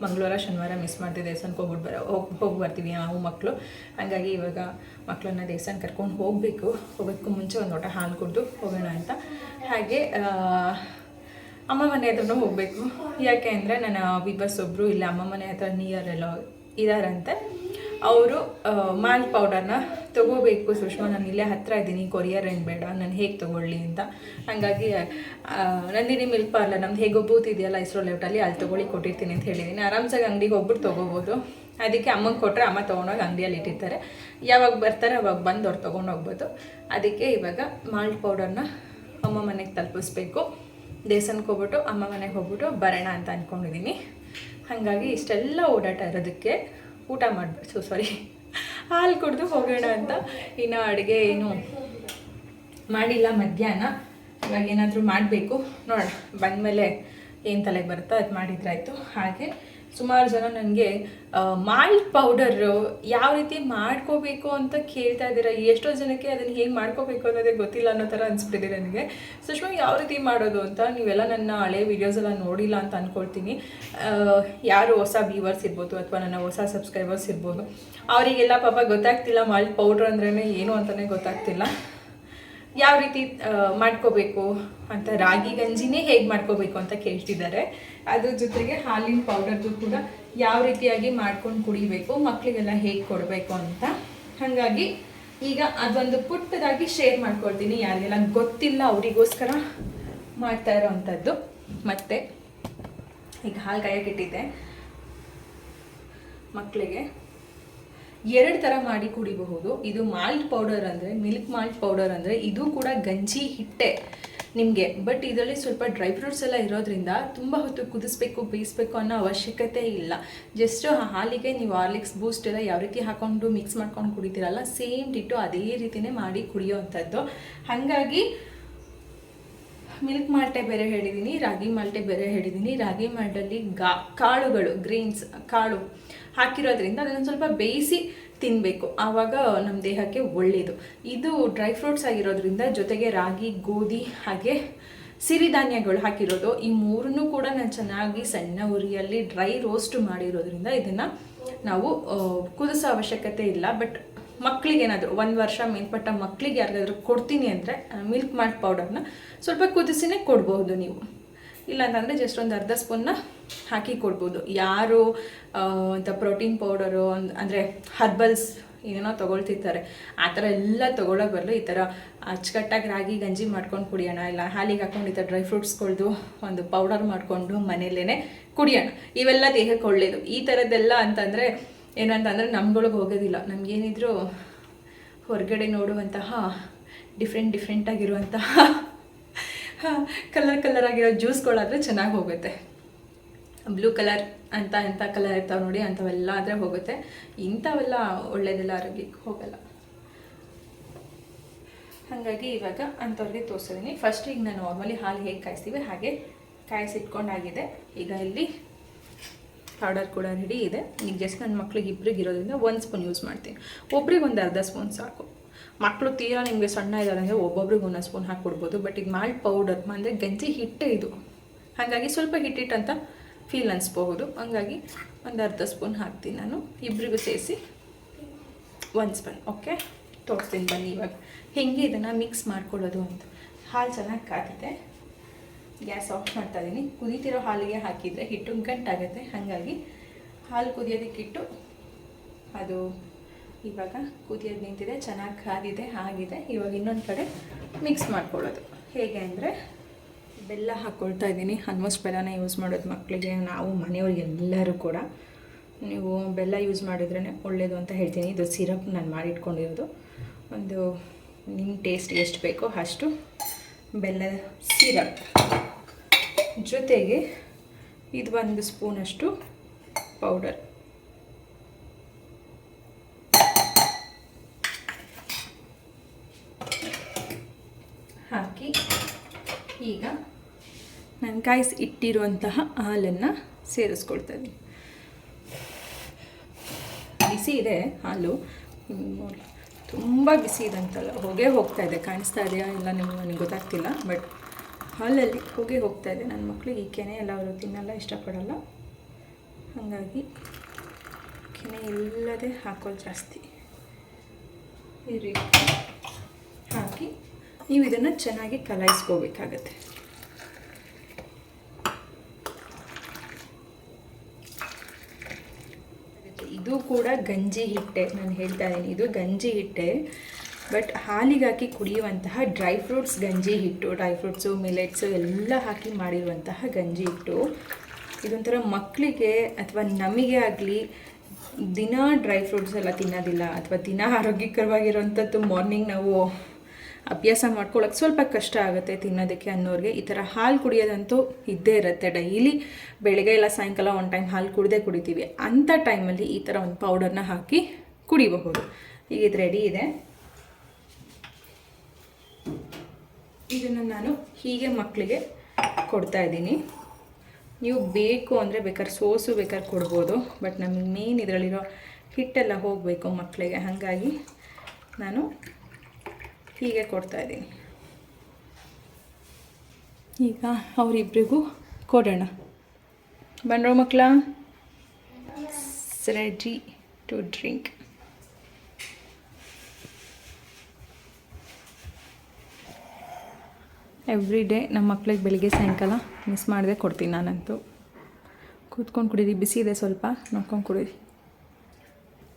ಮಂಗಳವಾರ, ಶನಿವಾರ ಮಿಸ್ ಮಾಡ್ತೀವಿ ದೇವಸ್ಥಾನಕ್ಕೆ ಹೋಗ್ಬಿಟ್ಟು ಬರೋ, ಹೋಗಿ ಹೋಗಿ ಬರ್ತೀವಿ ನಾವು ಮಕ್ಕಳು ಹಾಗಾಗಿ ಇವಾಗ ಮಕ್ಕಳನ್ನ ದೇವಸ್ಥಾನ ಕರ್ಕೊಂಡು ಹೋಗಬೇಕು. ಹೋಗೋದಕ್ಕೂ ಮುಂಚೆ ಒಂದು ಲೋಟ ಹಾಲು ಕುಡ್ದು ಹೋಗೋಣ ಅಂತ. ಹಾಗೆ ಅಮ್ಮ ಮನೆ ಹತ್ರನೂ ಹೋಗಬೇಕು. ಯಾಕೆ ಅಂದರೆ ನನ್ನ ವಿಬಸ್ ಒಬ್ಬರು ಇಲ್ಲ ಅಮ್ಮ ಮನೆ ಹತ್ರ ನಿಯರ್ ಎಲ್ಲ ಇದಾರಂತೆ. ಅವರು ಮಾನ್ ಪೌಡರ್ನ ತೊಗೋಬೇಕು. ಸುಷ್ಮಾ, ನಾನು ಇಲ್ಲೇ ಹತ್ತಿರ ಇದ್ದೀನಿ. ಕೊರಿಯರ್ ಏನು ಬೇಡ. ನಾನು ಹೇಗೆ ತೊಗೊಳ್ಳಿ ಅಂತ. ಹಾಗಾಗಿ ನಂದಿನಿ ಮಿಲ್ಕ್ ಪಾರ್ಲರ್ ನಮ್ದು ಹೇಗೋ ಬೂತ್ ಇದೆಯಲ್ಲ ಇಸ್ರೋ ಲೆಫ್ಟಲ್ಲಿ ಅಲ್ಲಿ ತೊಗೊಳ್ಳಿ ಕೊಟ್ಟಿರ್ತೀನಿ ಅಂತ ಹೇಳಿದ್ದೀನಿ ಆರಾಮ್ಸಾಗಿ ಅಂಗಡಿಗೆ ಹೋಗ್ಬಿಟ್ಟು ತೊಗೋಬೋದು. ಅದಕ್ಕೆ ಅಮ್ಮಂಗೆ ಕೊಟ್ಟರೆ ಅಮ್ಮ ತೊಗೊಂಡೋಗಿ ಅಂಗಡಿಯಲ್ಲಿ ಇಟ್ಟಿರ್ತಾರೆ. ಯಾವಾಗ ಬರ್ತಾರೆ ಅವಾಗ ಬಂದು ಅವ್ರು ತೊಗೊಂಡು ಹೋಗ್ಬೋದು. ಅದಕ್ಕೆ ಇವಾಗ ಮಾಲ್ಟ್ ಪೌಡರ್ನ ಅಮ್ಮ ಮನೆಗೆ ತಲುಪಿಸ್ಬೇಕು. ದೇವಸ್ಥಾನಕ್ಕೆ ಹೋಗ್ಬಿಟ್ಟು ಅಮ್ಮ ಮನೆಗೆ ಹೋಗ್ಬಿಟ್ಟು ಬರೋಣ ಅಂತ ಅಂದ್ಕೊಂಡಿದ್ದೀನಿ ಹಾಗಾಗಿ ಇಷ್ಟೆಲ್ಲ ಓಡಾಟ ಇರೋದಕ್ಕೆ ಊಟ ಮಾಡಬೇಕು. ಸಾರಿ ಹಾಲು ಕುಡಿದು ಹೋಗೋಣ ಅಂತ. ಇನ್ನು ಅಡುಗೆ ಏನು ಮಾಡಿಲ್ಲ ಮಧ್ಯಾಹ್ನ. ಇವಾಗ ಏನಾದರೂ ಮಾಡಬೇಕು. ನೋಡೋಣ. ಬಂದಮೇಲೆ ಏನು ತಲೆಗೆ ಬರುತ್ತೋ ಅದು ಮಾಡಿದ್ರಾಯಿತು ಹಾಗೆ ಸುಮಾರು ಜನ ನನಗೆ ಮಾಲ್ಟ್ ಪೌಡರು ಯಾವ ರೀತಿ ಮಾಡ್ಕೋಬೇಕು ಅಂತ ಕೇಳ್ತಾ ಇದ್ದೀರಾ? ಎಷ್ಟೋ ಜನಕ್ಕೆ ಅದನ್ನು ಹೇಗೆ ಮಾಡ್ಕೋಬೇಕು ಅನ್ನೋದೇ ಗೊತ್ತಿಲ್ಲ ಅನ್ನೋ ಥರ ಅನಿಸ್ಬಿಟ್ಟಿದೆ ನನಗೆ. ಸುಷ್ಮಾ, ಯಾವ ರೀತಿ ಮಾಡೋದು ಅಂತ ನೀವೆಲ್ಲ ನನ್ನ ಹಳೆ ವೀಡಿಯೋಸ್ ಎಲ್ಲ ನೋಡಿಲ್ಲ ಅಂತ ಅಂದ್ಕೊಳ್ತೀನಿ ಯಾರು ಹೊಸ ವ್ಯೂವರ್ಸ್ ಇರ್ಬೋದು ಅಥವಾ ನನ್ನ ಹೊಸ ಸಬ್ಸ್ಕ್ರೈಬರ್ಸ್ ಇರ್ಬೋದು, ಅವರಿಗೆಲ್ಲ ಪಾಪ ಗೊತ್ತಾಗ್ತಿಲ್ಲ ಮಾಲ್ಟ್ ಪೌಡ್ರ್ ಅಂದ್ರೇ ಏನು ಅಂತಲೇ ಗೊತ್ತಾಗ್ತಿಲ್ಲ. ಯಾವ ರೀತಿ ಮಾಡ್ಕೋಬೇಕು? ಅಂತ ರಾಗಿ ಗಂಜಿನೇ ಹೇಗೆ ಮಾಡ್ಕೋಬೇಕು ಅಂತ ಕೇಳ್ತಿದ್ದಾರೆ. ಅದ್ರ ಜೊತೆಗೆ ಹಾಲಿನ ಪೌಡರ್ದು ಕೂಡ ಯಾವ ರೀತಿಯಾಗಿ ಮಾಡ್ಕೊಂಡು ಕುಡಿಬೇಕು ಮಕ್ಕಳಿಗೆಲ್ಲ ಹೇಗೆ ಕೊಡಬೇಕು ಅಂತ. ಹಾಗಾಗಿ ಈಗ ಅದೊಂದು ಪುಟ್ಟದಾಗಿ ಶೇರ್ ಮಾಡ್ಕೊಳ್ತೀನಿ. ಯಾರಿಗೆಲ್ಲ ಗೊತ್ತಿಲ್ಲ ಅವರಿಗೋಸ್ಕರ ಮಾಡ್ತಾ ಇರೋವಂಥದ್ದು ಮತ್ತೆ ಈಗ ಹಾಲು ಕಾಯಕ್ಕೆ ಇಟ್ಟಿದ್ದೆ ಮಕ್ಕಳಿಗೆ ಎರಡು ಥರ ಮಾಡಿ ಕುಡಿಬಹುದು. ಇದು ಮಾಲ್ಟ್ ಪೌಡರ್ ಅಂದರೆ ಮಿಲ್ಕ್ ಮಾಲ್ಟ್ ಪೌಡರ್ ಅಂದರೆ, ಇದು ಕೂಡ ಗಂಜಿ ಹಿಟ್ಟೆ. ನಿಮಗೆ. ಬಟ್ ಇದರಲ್ಲಿ ಸ್ವಲ್ಪ ಡ್ರೈ ಫ್ರೂಟ್ಸ್ ಎಲ್ಲ ಇರೋದ್ರಿಂದ ತುಂಬ ಹೊತ್ತು ಕುದಿಸ್ಬೇಕು, ಬೇಯಿಸ್ಬೇಕು ಅನ್ನೋ ಅವಶ್ಯಕತೆ ಇಲ್ಲ. ಜಸ್ಟ್ ಹಾಲಿಗೆ ನೀವು ಹಾರ್ಲಿಕ್ಸ್ ಬೂಸ್ಟ್ ಎಲ್ಲ ಯಾವ ರೀತಿ ಹಾಕೊಂಡು ಮಿಕ್ಸ್ ಮಾಡ್ಕೊಂಡು ಕುಡಿತೀರಲ್ಲ ಸೇಮ್ ಡಿಟ್ಟು ಅದೇ ರೀತಿನೇ ಮಾಡಿ ಕುಡಿಯೋವಂಥದ್ದು. ಹಾಗಾಗಿ ಮಿಲ್ಕ್ ಮಾಲ್ಟೆ ಬೇರೆ ಹೇಳಿದ್ದೀನಿ ರಾಗಿ ಮಾಲ್ಟೆ ಬೇರೆ ಹೇಳಿದ್ದೀನಿ ರಾಗಿ ಮಾಲ್ಟಲ್ಲಿ ಗಾ, ಕಾಳುಗಳು ಗ್ರೀನ್ಸ್ ಕಾಳು ಹಾಕಿರೋದ್ರಿಂದ ಅದನ್ನು ಸ್ವಲ್ಪ ಬೇಯಿಸಿ ತಿನ್ನಬೇಕು ಆವಾಗ ನಮ್ಮ ದೇಹಕ್ಕೆ ಒಳ್ಳೆಯದು ಇದು ಡ್ರೈ ಫ್ರೂಟ್ಸ್ ಆಗಿರೋದ್ರಿಂದ ಜೊತೆಗೆ ರಾಗಿ, ಗೋಧಿ ಹಾಗೆ ಸಿರಿಧಾನ್ಯಗಳು ಹಾಕಿರೋದು. ಈ ಮೂರನ್ನು ಕೂಡ ನಾನು ಚೆನ್ನಾಗಿ ಸಣ್ಣ ಉರಿಯಲ್ಲಿ ಡ್ರೈ ರೋಸ್ಟ್ ಮಾಡಿರೋದ್ರಿಂದ ಇದನ್ನು ನಾವು ಕುದಿಸೋ ಅವಶ್ಯಕತೆ ಇಲ್ಲ. ಬಟ್ ಮಕ್ಕಳಿಗೇನಾದರೂ ಒಂದು ವರ್ಷ ಮೇಲ್ಪಟ್ಟ ಮಕ್ಕಳಿಗೆ ಯಾರಿಗಾದ್ರೂ ಕೊಡ್ತೀನಿ ಅಂದರೆ ಮಿಲ್ಕ್ ಮಾಲ್ಟ್ ಪೌಡರ್ನ ಸ್ವಲ್ಪ ಕುದಿಸಿನೇ ಕೊಡ್ಬೋದು ನೀವು. ಇಲ್ಲಾಂತಂದರೆ ಜಸ್ಟ್ ಒಂದು ಅರ್ಧ ಸ್ಪೂನ್ನ ಹಾಕಿ ಕೊಡ್ಬೋದು ಯಾರು ಅಂತ ಪ್ರೋಟೀನ್ ಪೌಡರು ಅಂದರೆ ಹರ್ಬಲ್ಸ್ ಏನೇನೋ ತೊಗೊಳ್ತಿರ್ತಾರೆ, ಆ ಥರ ಎಲ್ಲ ತೊಗೊಳೋ ಬರಲು ಈ ಥರ ಅಚ್ಚುಕಟ್ಟಾಗಿ ರಾಗಿ ಗಂಜಿ ಮಾಡ್ಕೊಂಡು ಕುಡಿಯೋಣ, ಇಲ್ಲ ಹಾಲಿಗೆ ಹಾಕೊಂಡು ಈ ಥರ ಡ್ರೈ ಫ್ರೂಟ್ಸ್ಗಳ್ದು ಒಂದು ಪೌಡರ್ ಮಾಡಿಕೊಂಡು ಮನೇಲೇ ಕುಡಿಯೋಣ. ಇವೆಲ್ಲ ದೇಹಕ್ಕೆ ಒಳ್ಳೆಯದು ಈ ಥರದ್ದೆಲ್ಲ ಅಂತಂದರೆ ಏನಂತಂದರೆ ನಮ್ಗಳಿಗೆ ಹೋಗೋದಿಲ್ಲ. ನಮಗೇನಿದ್ರು ಹೊರಗಡೆ ನೋಡುವಂತಹ ಡಿಫ್ರೆಂಟ್ ಡಿಫ್ರೆಂಟಾಗಿರುವಂತಹ ಕಲರ್ ಕಲರ್ ಆಗಿರೋ ಜ್ಯೂಸ್ಗಳಾದರೆ ಚೆನ್ನಾಗಿ ಹೋಗುತ್ತೆ. ಬ್ಲೂ ಕಲರ್ ಅಂತ ಎಂಥ ಕಲರ್ ಇರ್ತಾವೆ ನೋಡಿ, ಅಂಥವೆಲ್ಲ ಆದರೆ ಹೋಗುತ್ತೆ. ಇಂಥವೆಲ್ಲ ಒಳ್ಳೆಯದೆಲ್ಲ ಆರೋಗ್ಯಕ್ಕೆ ಹೋಗಲ್ಲ. ಹಾಗಾಗಿ ಇವಾಗ ಅಂಥವ್ರಿಗೆ ತೋರಿಸಿದ್ದೀನಿ ಫಸ್ಟ್ ಈಗ ನಾನು ನಾರ್ಮಲಿ ಹಾಲು ಹೇಗೆ ಕಾಯಿಸ್ತೀವಿ, ಹಾಗೆ ಕಾಯಿಸಿಟ್ಕೊಂಡಾಗಿದೆ. ಈಗ ಇಲ್ಲಿ ಪೌಡರ್ ಕೂಡ ರೆಡಿ ಇದೆ. ಈಗ ಜಸ್ಟ್ ನನ್ನ ಮಕ್ಳಿಗೆ ಇಬ್ಬರಿಗೆ ಇರೋದ್ರಿಂದ ಒಂದು ಸ್ಪೂನ್ ಯೂಸ್ ಮಾಡ್ತೀನಿ. ಒಬ್ರಿಗೆ ಒಂದು ಅರ್ಧ ಸ್ಪೂನ್ ಸಾಕು. ಮಕ್ಕಳು ತೀರಾ ನಿಮಗೆ ಸಣ್ಣ ಇದ್ದಾರೆ ಅಂದರೆ ಒಬ್ಬೊಬ್ರಿಗೆ ಒಂದೊಂದು ಸ್ಪೂನ್ ಹಾಕಿ ಕೊಡ್ಬೋದು. ಬಟ್ ಇದು ಮಾಲ್ಟ್ ಪೌಡರ್ ಅಂದರೆ ಗಂಜಿ ಹಿಟ್ಟೇ ಇದು. ಹಾಗಾಗಿ ಸ್ವಲ್ಪ ಹಿಟ್ಟಿಟ್ಟಂತ ಫೀಲ್ ಅನಿಸ್ಬಹುದು. ಹಂಗಾಗಿ ಒಂದು ಅರ್ಧ ಸ್ಪೂನ್ ಹಾಕ್ತೀನಿ ನಾನು. ಇಬ್ಬರಿಗೂ ಸೇರಿಸಿ ಒಂದು ಸ್ಪೂನ್ ಓಕೆ ತೋರಿಸ್ತೀನಿ ಬನ್ನಿ ಇವಾಗ. ಹೆಂಗೆ ಇದನ್ನು ಮಿಕ್ಸ್ ಮಾಡ್ಕೊಳ್ಳೋದು ಅಂತ. ಹಾಲು ಚೆನ್ನಾಗಿ ಕಾದಿದೆ. ಗ್ಯಾಸ್ ಆಫ್ ಮಾಡ್ತಾ ಇದ್ದೀನಿ ಕುದೀತಿರೋ ಹಾಲಿಗೆ ಹಾಕಿದರೆ ಹಿಟ್ಟು ಗಂಟಾಗುತ್ತೆ ಹಾಗಾಗಿ ಹಾಲು ಕುದಿಯೋದಕ್ಕಿಟ್ಟು ಅದು ಇವಾಗ ಕುದಿಯೋದು ನಿಂತಿದೆ. ಚೆನ್ನಾಗಿ ಕಾದಿದೆ, ಆಗಿದೆ. ಇವಾಗ ಇನ್ನೊಂದು ಕಡೆ ಮಿಕ್ಸ್ ಮಾಡ್ಕೊಳ್ಳೋದು. ಹೇಗೆ ಅಂದರೆ ಬೆಲ್ಲ ಹಾಕ್ಕೊಳ್ತಾ ಇದ್ದೀನಿ. ಆಲ್ಮೋಸ್ಟ್ ಬೆಲ್ಲನ ಯೂಸ್ ಮಾಡೋದು ಮಕ್ಕಳಿಗೆ ನಾವು ಮನೆಯವ್ರಿಗೆ ಎಲ್ಲರೂ ಕೂಡ. ನೀವು ಬೆಲ್ಲ ಯೂಸ್ ಮಾಡಿದ್ರೇ ಒಳ್ಳೆಯದು ಅಂತ ಹೇಳ್ತೀನಿ. ಇದು ಸಿರಪ್ ನಾನು ಮಾಡಿಟ್ಕೊಂಡಿರೋದು. ಒಂದು ನಿಮ್ಮ ಟೇಸ್ಟ್ ಎಷ್ಟು ಬೇಕೋ ಅಷ್ಟು ಬೆಲ್ಲ ಸಿರಪ್ ಜೊತೆಗೆ ಇದು ಒಂದು ಸ್ಪೂನಷ್ಟು ಪೌಡರ್ ಹಾಕಿ ಈಗ ನಾನು ಕಾಯಿಸಿ ಇಟ್ಟಿರುವಂತಹ ಹಾಲನ್ನು ಸೇರಿಸ್ಕೊಳ್ತಾ ಇದ್ದೀನಿ ಬಿಸಿ ಇದೆ ಹಾಲು. ನೋಡಿ ತುಂಬ ಬಿಸಿ ಇದೆ ಅಂತಲ್ಲ, ಹೊಗೆ ಹೋಗ್ತಾ ಇದೆ, ಕಾಣಿಸ್ತಾ ಇದೆಯಾ ಇಲ್ಲ ನಿಮ್ಗೆ ನನಗೆ ಗೊತ್ತಾಗ್ತಿಲ್ಲ, ಬಟ್ ಹಾಲಲ್ಲಿ ಹೊಗೆ ಹೋಗ್ತಾ ಇದೆ. ನನ್ನ ಮಕ್ಕಳಿಗೆ ಈ ಕೆನೆ ಎಲ್ಲ ಅವರು ತಿನ್ನಲ್ಲ, ಇಷ್ಟಪಡಲ್ಲ. ಹಾಗಾಗಿ ಕೆನೆ ಇಲ್ಲದೆ ಹಾಕೋದು ಜಾಸ್ತಿ. ಈ ರೀತಿ ಹಾಕಿ ನೀವು ಇದನ್ನು ಚೆನ್ನಾಗಿ ಕಲಾಯಿಸ್ಕೋಬೇಕಾಗತ್ತೆ ಇದು ಕೂಡ ಗಂಜಿ ಹಿಟ್ಟೆ ನಾನು ಹೇಳ್ತಾ ಇದ್ದೀನಿ. ಇದು ಗಂಜಿ ಹಿಟ್ಟೆ. ಬಟ್ ಹಾಲಿಗೆ ಹಾಕಿ ಕುಡಿಯುವಂತಹ ಡ್ರೈ ಫ್ರೂಟ್ಸ್ ಗಂಜಿ ಹಿಟ್ಟು, ಡ್ರೈ ಫ್ರೂಟ್ಸು, ಮಿಲೆಟ್ಸು ಎಲ್ಲ ಹಾಕಿ ಮಾಡಿರುವಂತಹ ಗಂಜಿ ಹಿಟ್ಟು. ಇದೊಂಥರ ಮಕ್ಕಳಿಗೆ ಅಥವಾ ನಮಗೆ ಆಗಲಿ ದಿನ ಡ್ರೈ ಫ್ರೂಟ್ಸ್ ಎಲ್ಲ ತಿನ್ನೋದಿಲ್ಲ ಅಥವಾ ದಿನ ಆರೋಗ್ಯಕರವಾಗಿರುವಂಥದ್ದು ಮಾರ್ನಿಂಗ್ ನಾವು ಅಭ್ಯಾಸ ಮಾಡ್ಕೊಳ್ಳೋಕೆ ಸ್ವಲ್ಪ ಕಷ್ಟ ಆಗುತ್ತೆ ತಿನ್ನೋದಕ್ಕೆ ಅನ್ನೋರಿಗೆ. ಈ ಥರ ಹಾಲು ಕುಡಿಯೋದಂತೂ ಇದ್ದೇ ಇರುತ್ತೆ ಡೈಲಿ. ಬೆಳಗ್ಗೆ ಇಲ್ಲ ಸಾಯಂಕಾಲ ಒಂದು ಟೈಮ್ ಹಾಲು ಕುಡಿದೇ ಕುಡಿತೀವಿ. ಅಂಥ ಟೈಮಲ್ಲಿ ಈ ಥರ ಒಂದು ಪೌಡರ್ನ ಹಾಕಿ ಕುಡಿಬಹುದು. ಈಗ ಇದು ರೆಡಿ ಇದೆ. ಇದನ್ನು ನಾನು ಹೀಗೆ ಮಕ್ಕಳಿಗೆ ಕೊಡ್ತಾ ಇದ್ದೀನಿ. ನೀವು ಬೇಕು ಅಂದರೆ ಬೇಕಾದ್ರೆ ಸೋಸು ಬೇಕಾದ್ರೆ ಕೊಡ್ಬೋದು. ಬಟ್ ನಮಗೆ ಮೇನ್ ಇದರಲ್ಲಿರೋ ಹಿಟ್ಟೆಲ್ಲ ಹೋಗಬೇಕು ಮಕ್ಕಳಿಗೆ ಹಾಗಾಗಿ ನಾನು ಹೀಗೆ ಕೊಡ್ತಾ ಇದ್ದೀನಿ. ಈಗ ಅವರಿಬ್ಬರಿಗೂ ಕೊಡೋಣ. ಬಂದ್ರೋ ಮಕ್ಕಳ? Ready to drink every day ನಮ್ಮ ಮಕ್ಳಿಗೆ ಬೆಳಿಗ್ಗೆ ಸಾಯಂಕಾಲ ಮಿಸ್ ಮಾಡದೆ ಕೊಡ್ತೀನಿ ನಾನಂತೂ. ಕೂತ್ಕೊಂಡು ಕುಡೀರಿ ಬಿಸಿ ಇದೆ ಸ್ವಲ್ಪ ನೋಡ್ಕೊಂಡು ಕುಡೀರಿ.